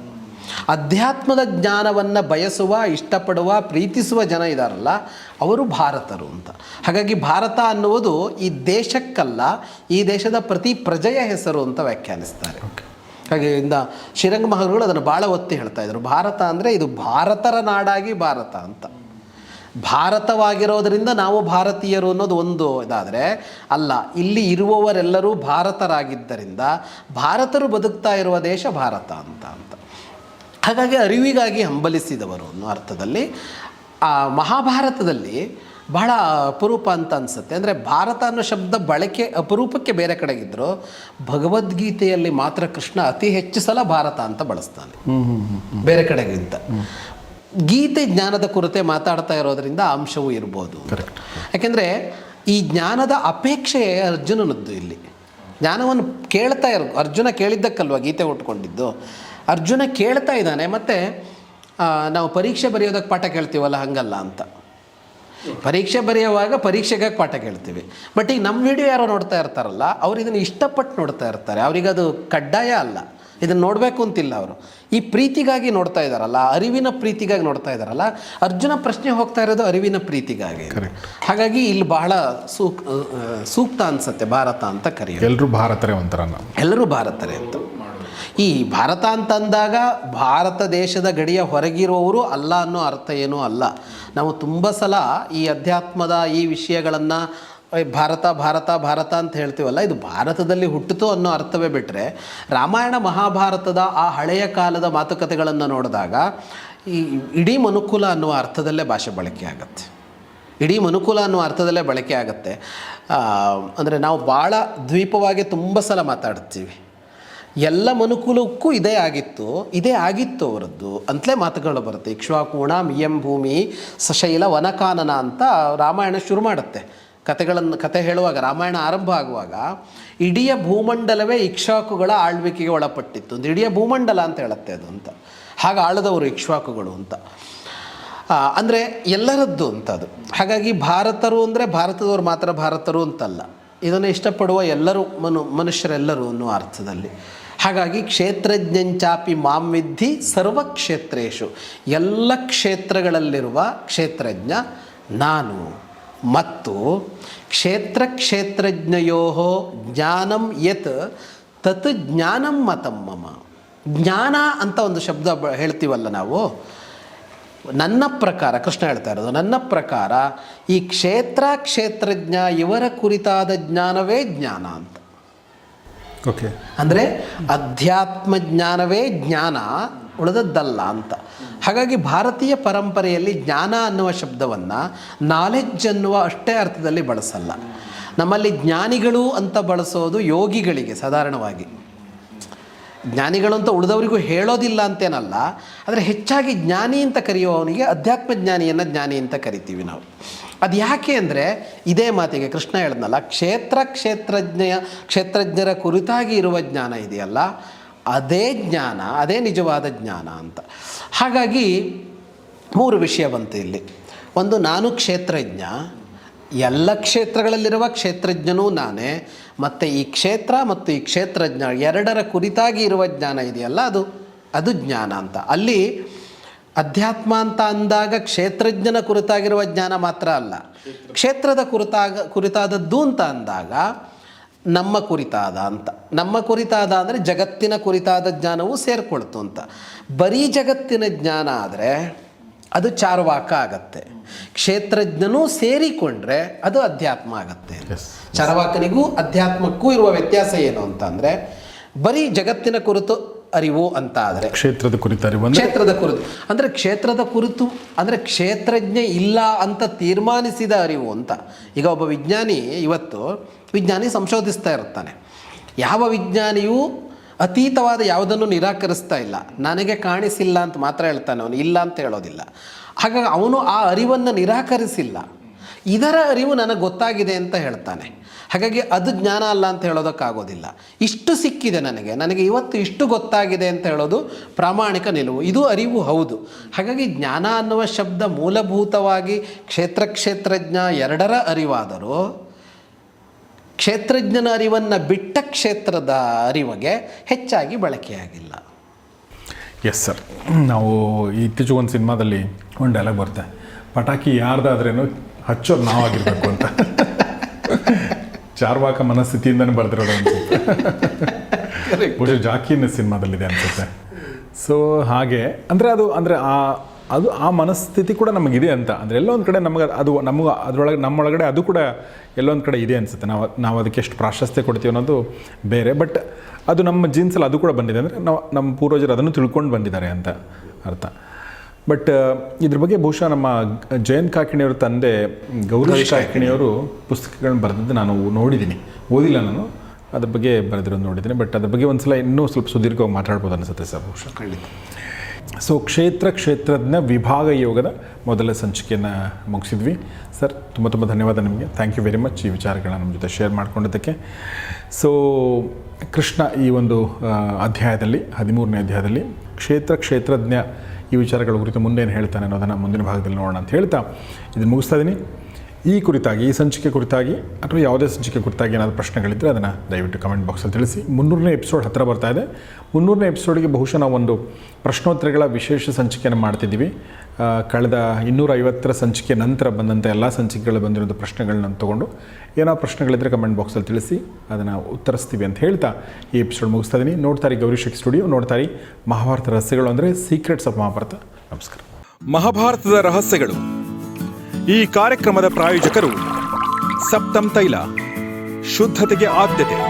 ಅಧ್ಯಾತ್ಮದ ಜ್ಞಾನವನ್ನು ಬಯಸುವ ಇಷ್ಟಪಡುವ ಪ್ರೀತಿಸುವ ಜನ ಇದ್ದಾರಲ್ಲ ಅವರು ಭಾರತರು ಅಂತ. ಹಾಗಾಗಿ ಭಾರತ ಅನ್ನುವುದು ಈ ದೇಶಕ್ಕಲ್ಲ ಈ ದೇಶದ ಪ್ರತಿ ಪ್ರಜೆಯ ಹೆಸರು ಅಂತ ವ್ಯಾಖ್ಯಾನಿಸ್ತಾರೆ. ಹಾಗೆ ಇಂದ ಶ್ರೀರಂಗ ಮಹಾಗುರುಗಳು ಅದನ್ನು ಭಾಳ ಒತ್ತಿ ಹೇಳ್ತಾ ಇದ್ರು. ಭಾರತ ಅಂದರೆ ಇದು ಭಾರತರ ನಾಡಾಗಿ ಭಾರತ ಅಂತ. ಭಾರತವಾಗಿರೋದರಿಂದ ನಾವು ಭಾರತೀಯರು ಅನ್ನೋದು ಒಂದು ಇದಾದರೆ ಅಲ್ಲ ಇಲ್ಲಿ ಇರುವವರೆಲ್ಲರೂ ಭಾರತರಾಗಿದ್ದರಿಂದ ಭಾರತರು ಬದುಕ್ತಾ ಇರುವ ದೇಶ ಭಾರತ ಅಂತ ಅಂತ. ಹಾಗಾಗಿ ಅರಿವಿಗಾಗಿ ಹಂಬಲಿಸಿದವರು ಅನ್ನೋ ಅರ್ಥದಲ್ಲಿ ಆ ಮಹಾಭಾರತದಲ್ಲಿ ಬಹಳ ಅಪರೂಪ ಅಂತ ಅನಿಸುತ್ತೆ. ಅಂದರೆ ಭಾರತ ಅನ್ನೋ ಶಬ್ದ ಬಳಕೆ ಅಪರೂಪಕ್ಕೆ ಬೇರೆ ಕಡೆಗಿದ್ದರೂ ಭಗವದ್ಗೀತೆಯಲ್ಲಿ ಮಾತ್ರ ಕೃಷ್ಣ ಅತಿ ಹೆಚ್ಚು ಸಲ ಭಾರತ ಅಂತ ಬಳಸ್ತಾನೆ. ಬೇರೆ ಕಡೆಗಿಂತ. ಗೀತೆ ಜ್ಞಾನದ ಕುರಿತೆ ಮಾತಾಡ್ತಾ ಇರೋದರಿಂದ ಅಂಶವೂ ಇರ್ಬೋದು ಯಾಕೆಂದರೆ ಈ ಜ್ಞಾನದ ಅಪೇಕ್ಷೆ ಅರ್ಜುನನದ್ದು ಇಲ್ಲಿ. ಜ್ಞಾನವನ್ನು ಕೇಳ್ತಾ ಇರೋ ಅರ್ಜುನ ಕೇಳಿದ್ದಕ್ಕಲ್ವ ಗೀತೆ ಉಟ್ಕೊಂಡಿದ್ದು? ಅರ್ಜುನ ಕೇಳ್ತಾ ಇದ್ದಾನೆ ಮತ್ತು ನಾವು ಪರೀಕ್ಷೆ ಬರೆಯೋದಕ್ಕೆ ಪಾಠ ಕೇಳ್ತೀವಲ್ಲ ಹಂಗಲ್ಲ ಅಂತ. ಪರೀಕ್ಷೆ ಬರೆಯುವಾಗ ಪರೀಕ್ಷೆಗಾಗಿ ಪಾಠ ಕೇಳ್ತೀವಿ. ಬಟ್ ಈಗ ನಮ್ಮ ವಿಡಿಯೋ ಯಾರೋ ನೋಡ್ತಾ ಇರ್ತಾರಲ್ಲ ಅವ್ರು ಇದನ್ನು ಇಷ್ಟಪಟ್ಟು ನೋಡ್ತಾ ಇರ್ತಾರೆ. ಅವ್ರಿಗೆ ಅದು ಕಡ್ಡಾಯ ಅಲ್ಲ. ಇದನ್ನು ನೋಡಬೇಕು ಅಂತಿಲ್ಲ ಅವರು. ಈ ಪ್ರೀತಿಗಾಗಿ ನೋಡ್ತಾ ಇದ್ದಾರಲ್ಲ ಅರಿವಿನ ಪ್ರೀತಿಗಾಗಿ ನೋಡ್ತಾ ಇದ್ದಾರಲ್ಲ ಅರ್ಜುನ ಪ್ರಶ್ನೆ ಹೋಗ್ತಾ ಇರೋದು ಅರಿವಿನ ಪ್ರೀತಿಗಾಗಿ. ಹಾಗಾಗಿ ಇಲ್ಲಿ ಬಹಳ ಸೂಕ್ ಆ, ಸೂಕ್ತ ಅನ್ಸುತ್ತೆ ಭಾರತ ಅಂತ ಕರೆಯೋದು. ಎಲ್ಲರೂ ಭಾರತರೇ ಒಂಥರ ಎಲ್ಲರೂ ಭಾರತರೇ ಅಂತ. ಈ ಭಾರತ ಅಂತಂದಾಗ ಭಾರತ ದೇಶದ ಗಡಿಯ ಹೊರಗಿರುವವರು ಅಲ್ಲ ಅನ್ನೋ ಅರ್ಥ ಏನೂ ಅಲ್ಲ. ನಾವು ತುಂಬ ಸಲ ಈ ಅಧ್ಯಾತ್ಮದ ಈ ವಿಷಯಗಳನ್ನು ಭಾರತ ಭಾರತ ಭಾರತ ಅಂತ ಹೇಳ್ತೀವಲ್ಲ, ಇದು ಭಾರತದಲ್ಲಿ ಹುಟ್ಟಿತು ಅನ್ನೋ ಅರ್ಥವೇ ಬಿಟ್ಟರೆ ರಾಮಾಯಣ ಮಹಾಭಾರತದ ಆ ಹಳೆಯ ಕಾಲದ ಮಾತುಕತೆಗಳನ್ನು ನೋಡಿದಾಗ ಈ ಇಡೀ ಮನುಕುಲ ಅನ್ನುವ ಅರ್ಥದಲ್ಲೇ ಭಾಷೆ ಬಳಕೆ ಆಗುತ್ತೆ. ಇಡೀ ಮನುಕುಲ ಅನ್ನೋ ಅರ್ಥದಲ್ಲೇ ಬಳಕೆ ಆಗುತ್ತೆ. ಅಂದರೆ ನಾವು ಭಾಳ ದ್ವೀಪವಾಗಿ ತುಂಬ ಸಲ ಮಾತಾಡ್ತೀವಿ. ಎಲ್ಲ ಮನುಕುಲಕ್ಕೂ ಇದೇ ಆಗಿತ್ತು ಇದೇ ಆಗಿತ್ತು ಅವರದ್ದು ಅಂತಲೇ ಮಾತುಗಳು ಬರುತ್ತೆ. ಇಕ್ಷ್ವಾಕೂಣ ಮಿಯಂ ಭೂಮಿ, ಸಶೈಲ ವನಕಾನನ ಅಂತ ರಾಮಾಯಣ ಶುರು ಮಾಡುತ್ತೆ. ಕತೆಗಳನ್ನು ಕತೆ ಹೇಳುವಾಗ, ರಾಮಾಯಣ ಆರಂಭ ಆಗುವಾಗ ಇಡೀ ಭೂಮಂಡಲವೇ ಇಕ್ಷ್ವಾಕುಗಳ ಆಳ್ವಿಕೆಗೆ ಒಳಪಟ್ಟಿತ್ತು. ಒಂದು ಇಡೀ ಭೂಮಂಡಲ ಅಂತ ಹೇಳುತ್ತೆ ಅದು ಅಂತ. ಹಾಗೆ ಆಳದವರು ಇಕ್ಷ್ವಾಕುಗಳು ಅಂತ. ಅಂದರೆ ಎಲ್ಲರದ್ದು ಅಂತ ಅದು. ಹಾಗಾಗಿ ಭಾರತರು ಅಂದರೆ ಭಾರತದವರು ಮಾತ್ರ ಭಾರತರು ಅಂತಲ್ಲ. ಇದನ್ನು ಇಷ್ಟಪಡುವ ಎಲ್ಲರೂ ಮನು, ಮನುಷ್ಯರೆಲ್ಲರೂ ಅನ್ನುವ ಅರ್ಥದಲ್ಲಿ. ಹಾಗಾಗಿ ಕ್ಷೇತ್ರಜ್ಞಂಚಾಪಿ ಮಾಂ ವಿದ್ಧಿ ಸರ್ವಕ್ಷೇತ್ರೇಷು ಎಲ್ಲ ಕ್ಷೇತ್ರಗಳಲ್ಲಿರುವ ಕ್ಷೇತ್ರಜ್ಞ ನಾನು ಮತ್ತು ಕ್ಷೇತ್ರ ಕ್ಷೇತ್ರಜ್ಞಯೋ ಜ್ಞಾನಂ ಯತ್ ತತ್ ಜ್ಞಾನಂ ಮತಂ ಮಮ. ಜ್ಞಾನ ಅಂತ ಒಂದು ಶಬ್ದ ಬ ಹೇಳ್ತೀವಲ್ಲ ನಾವು? ನನ್ನ ಪ್ರಕಾರ, ಕೃಷ್ಣ ಹೇಳ್ತಾ ಇರೋದು, ನನ್ನ ಪ್ರಕಾರ ಈ ಕ್ಷೇತ್ರ ಕ್ಷೇತ್ರಜ್ಞ ಇವರ ಕುರಿತಾದ ಜ್ಞಾನವೇ ಜ್ಞಾನ ಅಂತ. ಓಕೆ ಅಂದರೆ ಅಧ್ಯಾತ್ಮ ಜ್ಞಾನವೇ ಜ್ಞಾನ ಉಳಿದದ್ದಲ್ಲ ಅಂತ. ಹಾಗಾಗಿ ಭಾರತೀಯ ಪರಂಪರೆಯಲ್ಲಿ ಜ್ಞಾನ ಅನ್ನುವ ಶಬ್ದವನ್ನು ನಾಲೆಡ್ಜ್ ಅನ್ನುವ ಅಷ್ಟೇ ಅರ್ಥದಲ್ಲಿ ಬಳಸಲ್ಲ. ನಮ್ಮಲ್ಲಿ ಜ್ಞಾನಿಗಳು ಅಂತ ಬಳಸೋದು ಯೋಗಿಗಳಿಗೆ ಸಾಧಾರಣವಾಗಿ. ಜ್ಞಾನಿಗಳು ಅಂತ ಉಳಿದವರಿಗೂ ಹೇಳೋದಿಲ್ಲ ಅಂತೇನಲ್ಲ, ಆದರೆ ಹೆಚ್ಚಾಗಿ ಜ್ಞಾನಿ ಅಂತ ಕರೆಯುವವನಿಗೆ ಅಧ್ಯಾತ್ಮ ಜ್ಞಾನಿಯನ್ನು ಜ್ಞಾನಿ ಅಂತ ಕರಿತೀವಿ ನಾವು. ಅದು ಯಾಕೆ ಅಂದರೆ ಇದೇ ಮಾತಿಗೆ ಕೃಷ್ಣ ಹೇಳಿದ್ನಲ್ಲ, ಕ್ಷೇತ್ರ ಕ್ಷೇತ್ರಜ್ಞೆಯ, ಕ್ಷೇತ್ರಜ್ಞರ ಕುರಿತಾಗಿ ಇರುವ ಜ್ಞಾನ ಇದೆಯಲ್ಲ, ಅದೇ ಜ್ಞಾನ, ಅದೇ ನಿಜವಾದ ಜ್ಞಾನ ಅಂತ. ಹಾಗಾಗಿ ಮೂರು ವಿಷಯ ಬಂತು ಇಲ್ಲಿ. ಒಂದು, ನಾನು ಕ್ಷೇತ್ರಜ್ಞ, ಎಲ್ಲ ಕ್ಷೇತ್ರಗಳಲ್ಲಿರುವ ಕ್ಷೇತ್ರಜ್ಞನೂ ನಾನೇ, ಮತ್ತು ಈ ಕ್ಷೇತ್ರ ಮತ್ತು ಈ ಕ್ಷೇತ್ರಜ್ಞ ಎರಡರ ಕುರಿತಾಗಿ ಇರುವ ಜ್ಞಾನ ಇದೆಯಲ್ಲ, ಅದು ಅದು ಜ್ಞಾನ ಅಂತ. ಅಲ್ಲಿ ಅಧ್ಯಾತ್ಮ ಅಂತ ಅಂದಾಗ ಕ್ಷೇತ್ರಜ್ಞನ ಕುರಿತಾಗಿರುವ ಜ್ಞಾನ ಮಾತ್ರ ಅಲ್ಲ. ಕ್ಷೇತ್ರದ ಕುರಿತಾಗ ಕುರಿತಾದದ್ದು ಅಂತ ಅಂದಾಗ ನಮ್ಮ ಕುರಿತಾದ ಅಂತ. ನಮ್ಮ ಕುರಿತಾದ ಅಂದರೆ ಜಗತ್ತಿನ ಕುರಿತಾದ ಜ್ಞಾನವೂ ಸೇರಿಕೊಳ್ತು ಅಂತ. ಬರೀ ಜಗತ್ತಿನ ಜ್ಞಾನ ಆದರೆ ಅದು ಚಾರ್ವಾಕ ಆಗತ್ತೆ. ಕ್ಷೇತ್ರಜ್ಞನೂ ಸೇರಿಕೊಂಡ್ರೆ ಅದು ಅಧ್ಯಾತ್ಮ ಆಗತ್ತೆ. ಚಾರವಾಕನಿಗೂ ಅಧ್ಯಾತ್ಮಕ್ಕೂ ಇರುವ ವ್ಯತ್ಯಾಸ ಏನು ಅಂತಂದರೆ ಬರೀ ಜಗತ್ತಿನ ಕುರಿತು ಅರಿವು ಅಂತ ಆದರೆ ಕ್ಷೇತ್ರದ ಕುರಿತು ಅರಿವು ಕ್ಷೇತ್ರದ ಕುರಿತು. ಅಂದರೆ ಕ್ಷೇತ್ರದ ಕುರಿತು ಅಂದರೆ ಕ್ಷೇತ್ರಜ್ಞ ಇಲ್ಲ ಅಂತ ತೀರ್ಮಾನಿಸಿದ ಅರಿವು ಅಂತ. ಈಗ ಒಬ್ಬ ವಿಜ್ಞಾನಿ ಇವತ್ತು ವಿಜ್ಞಾನಿ ಸಂಶೋಧಿಸ್ತಾ ಇರ್ತಾನೆ. ಯಾವ ವಿಜ್ಞಾನಿಯೂ ಅತೀತವಾದ ಯಾವುದನ್ನು ನಿರಾಕರಿಸ್ತಾ ಇಲ್ಲ. ನನಗೆ ಕಾಣಿಸಿಲ್ಲ ಅಂತ ಮಾತ್ರ ಹೇಳ್ತಾನೆ ಅವನು ಇಲ್ಲ ಅಂತ ಹೇಳೋದಿಲ್ಲ. ಹಾಗಾಗಿ ಅವನು ಆ ಅರಿವನ್ನು ನಿರಾಕರಿಸಿಲ್ಲ. ಇದರ ಅರಿವು ನನಗೆ ಗೊತ್ತಾಗಿದೆ ಅಂತ ಹೇಳ್ತಾನೆ. ಹಾಗಾಗಿ ಅದು ಜ್ಞಾನ ಅಲ್ಲ ಅಂತ ಹೇಳೋದಕ್ಕಾಗೋದಿಲ್ಲ. ಇಷ್ಟು ಸಿಕ್ಕಿದೆ ನನಗೆ. ನನಗೆ ಇವತ್ತು ಇಷ್ಟು ಗೊತ್ತಾಗಿದೆ ಅಂತ ಹೇಳೋದು ಪ್ರಾಮಾಣಿಕ ನಿಲುವು. ಇದು ಅರಿವು ಹೌದು. ಹಾಗಾಗಿ ಜ್ಞಾನ ಅನ್ನುವ ಶಬ್ದ ಮೂಲಭೂತವಾಗಿ ಕ್ಷೇತ್ರ ಕ್ಷೇತ್ರಜ್ಞ ಎರಡರ ಅರಿವಾದರೂ ಕ್ಷೇತ್ರಜ್ಞನ ಅರಿವನ್ನು ಬಿಟ್ಟ ಕ್ಷೇತ್ರದ ಅರಿವಿಗೆ ಹೆಚ್ಚಾಗಿ ಬಳಕೆಯಾಗಿಲ್ಲ. ಎಸ್ ಸರ್ ನಾವು ಇತ್ತೀಚೆಗೆ ಒಂದು ಸಿನಿಮಾದಲ್ಲಿ ಒಂದು ಡೈಲಾಗ್ ಬರುತ್ತೆ. ಪಟಾಕಿ ಯಾರ್ದಾದ್ರೇನು ಹಚ್ಚೋರು ನಾವಾಗಿರಬೇಕು ಅಂತ. <laughs> ಚಾರ್ವಾಕ ಮನಸ್ಥಿತಿಯಿಂದನೇ ಬರೆದಿರೋದು ಅನ್ಸುತ್ತೆ. ಜಾಕಿನ ಸಿನಿಮಾದಲ್ಲಿದೆ ಅನ್ಸುತ್ತೆ. ಸೊ ಹಾಗೆ ಅಂದರೆ ಅದು ಅಂದರೆ ಆ ಅದು ಆ ಮನಸ್ಥಿತಿ ಕೂಡ ನಮಗಿದೆ ಅಂತ. ಅಂದರೆ ಎಲ್ಲೋ ಒಂದು ಕಡೆ ನಮಗೆ ಅದು ನಮಗೆ ಅದರೊಳಗೆ ನಮ್ಮೊಳಗಡೆ ಅದು ಕೂಡ ಎಲ್ಲೊಂದು ಕಡೆ ಇದೆ ಅನಿಸುತ್ತೆ. ನಾವು ನಾವು ಅದಕ್ಕೆ ಎಷ್ಟು ಪ್ರಾಶಸ್ತ್ಯ ಕೊಡ್ತೀವಿ ಅನ್ನೋದು ಬೇರೆ. ಬಟ್ ಅದು ನಮ್ಮ ಜೀನ್ಸಲ್ಲಿ ಅದು ಕೂಡ ಬಂದಿದೆ. ಅಂದರೆ ನಾವು ನಮ್ಮ ಪೂರ್ವಜರು ಅದನ್ನು ತಿಳ್ಕೊಂಡು ಬಂದಿದ್ದಾರೆ ಅಂತ ಅರ್ಥ. ಬಟ್ ಇದ್ರ ಬಗ್ಗೆ ಬಹುಶಃ ನಮ್ಮ ಜಯಂತ್ ಕಾಕಿಣಿಯವ್ರ ತಂದೆ ಗೌರವ್ ಕಾಕಿಣಿಯವರು ಪುಸ್ತಕಗಳನ್ನ ಬರೆದಿದ್ದು ನಾನು ನೋಡಿದ್ದೀನಿ. ಓದಿಲ್ಲ ನಾನು. ಅದ್ರ ಬಗ್ಗೆ ಬರೆದಿರೋದು ನೋಡಿದ್ದೀನಿ. ಬಟ್ ಅದ್ರ ಬಗ್ಗೆ ಒಂದ್ಸಲ ಇನ್ನೂ ಸ್ವಲ್ಪ ಸುದೀರ್ಘವಾಗಿ ಮಾತಾಡ್ಬೋದು ಅನಿಸುತ್ತೆ ಸರ್ ಬಹುಶಃ. ಖಂಡಿತ. ಸೊ ಕ್ಷೇತ್ರ ಕ್ಷೇತ್ರಜ್ಞ ವಿಭಾಗ ಯೋಗದ ಮೊದಲ ಸಂಚಿಕೆಯನ್ನು ಮುಗಿಸಿದ್ವಿ. ಸರ್ ತುಂಬ ತುಂಬ ಧನ್ಯವಾದ ನಿಮಗೆ. ಥ್ಯಾಂಕ್ ಯು ವೆರಿ ಮಚ್ ಈ ವಿಚಾರಗಳನ್ನ ನಮ್ಮ ಜೊತೆ ಶೇರ್ ಮಾಡ್ಕೊಂಡಿದ್ದಕ್ಕೆ. ಸೊ ಕೃಷ್ಣ ಈ ಒಂದು ಅಧ್ಯಾಯದಲ್ಲಿ ಹದಿಮೂರನೇ ಅಧ್ಯಾಯದಲ್ಲಿ ಕ್ಷೇತ್ರ ಕ್ಷೇತ್ರಜ್ಞ ಈ ವಿಚಾರಗಳ ಕುರಿತು ಮುಂದೇನು ಹೇಳ್ತಾನೆ ಅನ್ನೋದನ್ನು ಮುಂದಿನ ಭಾಗದಲ್ಲಿ ನೋಡೋಣ ಅಂತ ಹೇಳ್ತಾ ಇದನ್ನು ಮುಗಿಸ್ತಾ ಇದ್ದೀನಿ ಈ ಕುರಿತಾಗಿ, ಈ ಸಂಚಿಕೆ ಕುರಿತಾಗಿ ಅಥವಾ ಯಾವುದೇ ಸಂಚಿಕೆ ಕುರಿತಾಗಿ ಏನಾದರೂ ಪ್ರಶ್ನೆಗಳಿದ್ದರೆ ಅದನ್ನು ದಯವಿಟ್ಟು ಕಮೆಂಟ್ ಬಾಕ್ಸಲ್ಲಿ ತಿಳಿಸಿ. ಮುನ್ನೂರನೇ ಎಪಿಸೋಡ್ ಹತ್ತಿರ ಬರ್ತಾ ಇದೆ. ಮುನ್ನೂರನೇ ಎಪಿಸೋಡಿಗೆ ಬಹುಶಃ ಒಂದು ಪ್ರಶ್ನೋತ್ತರಗಳ ವಿಶೇಷ ಸಂಚಿಕೆಯನ್ನು ಮಾಡ್ತಿದ್ದೀವಿ. ಕಳೆದ ಇನ್ನೂರ ಐವತ್ತರ ಸಂಚಿಕೆ ನಂತರ ಬಂದಂಥ ಎಲ್ಲ ಸಂಚಿಕೆಗಳು ಬಂದಿರೋದು ಪ್ರಶ್ನೆಗಳನ್ನ ತೊಗೊಂಡು ಏನೋ ಪ್ರಶ್ನೆಗಳಿದ್ದರೆ ಕಮೆಂಟ್ ಬಾಕ್ಸಲ್ಲಿ ತಿಳಿಸಿ ಅದನ್ನು ಉತ್ತರಿಸ್ತೀವಿ ಅಂತ ಹೇಳ್ತಾ ಈ ಎಪಿಸೋಡ್ ಮುಗಿಸ್ತಾ ಇದ್ದೀನಿ ನೋಡ್ತಾರೆ ಗೌರಿಶಕ್ ಸ್ಟುಡಿಯೋ ನೋಡ್ತಾರೆ ಮಹಾಭಾರತ ರಹಸ್ಯಗಳು ಅಂದರೆ ಸೀಕ್ರೆಟ್ಸ್ ಆಫ್ ಮಹಾಭಾರತ. ನಮಸ್ಕಾರ. ಮಹಾಭಾರತದ ರಹಸ್ಯಗಳು. ಈ ಕಾರ್ಯಕ್ರಮದ ಪ್ರಾಯೋಜಕರು ಸಪ್ತಂ ತೈಲ ಶುದ್ಧತೆಗೆ ಆದ್ಯತೆ.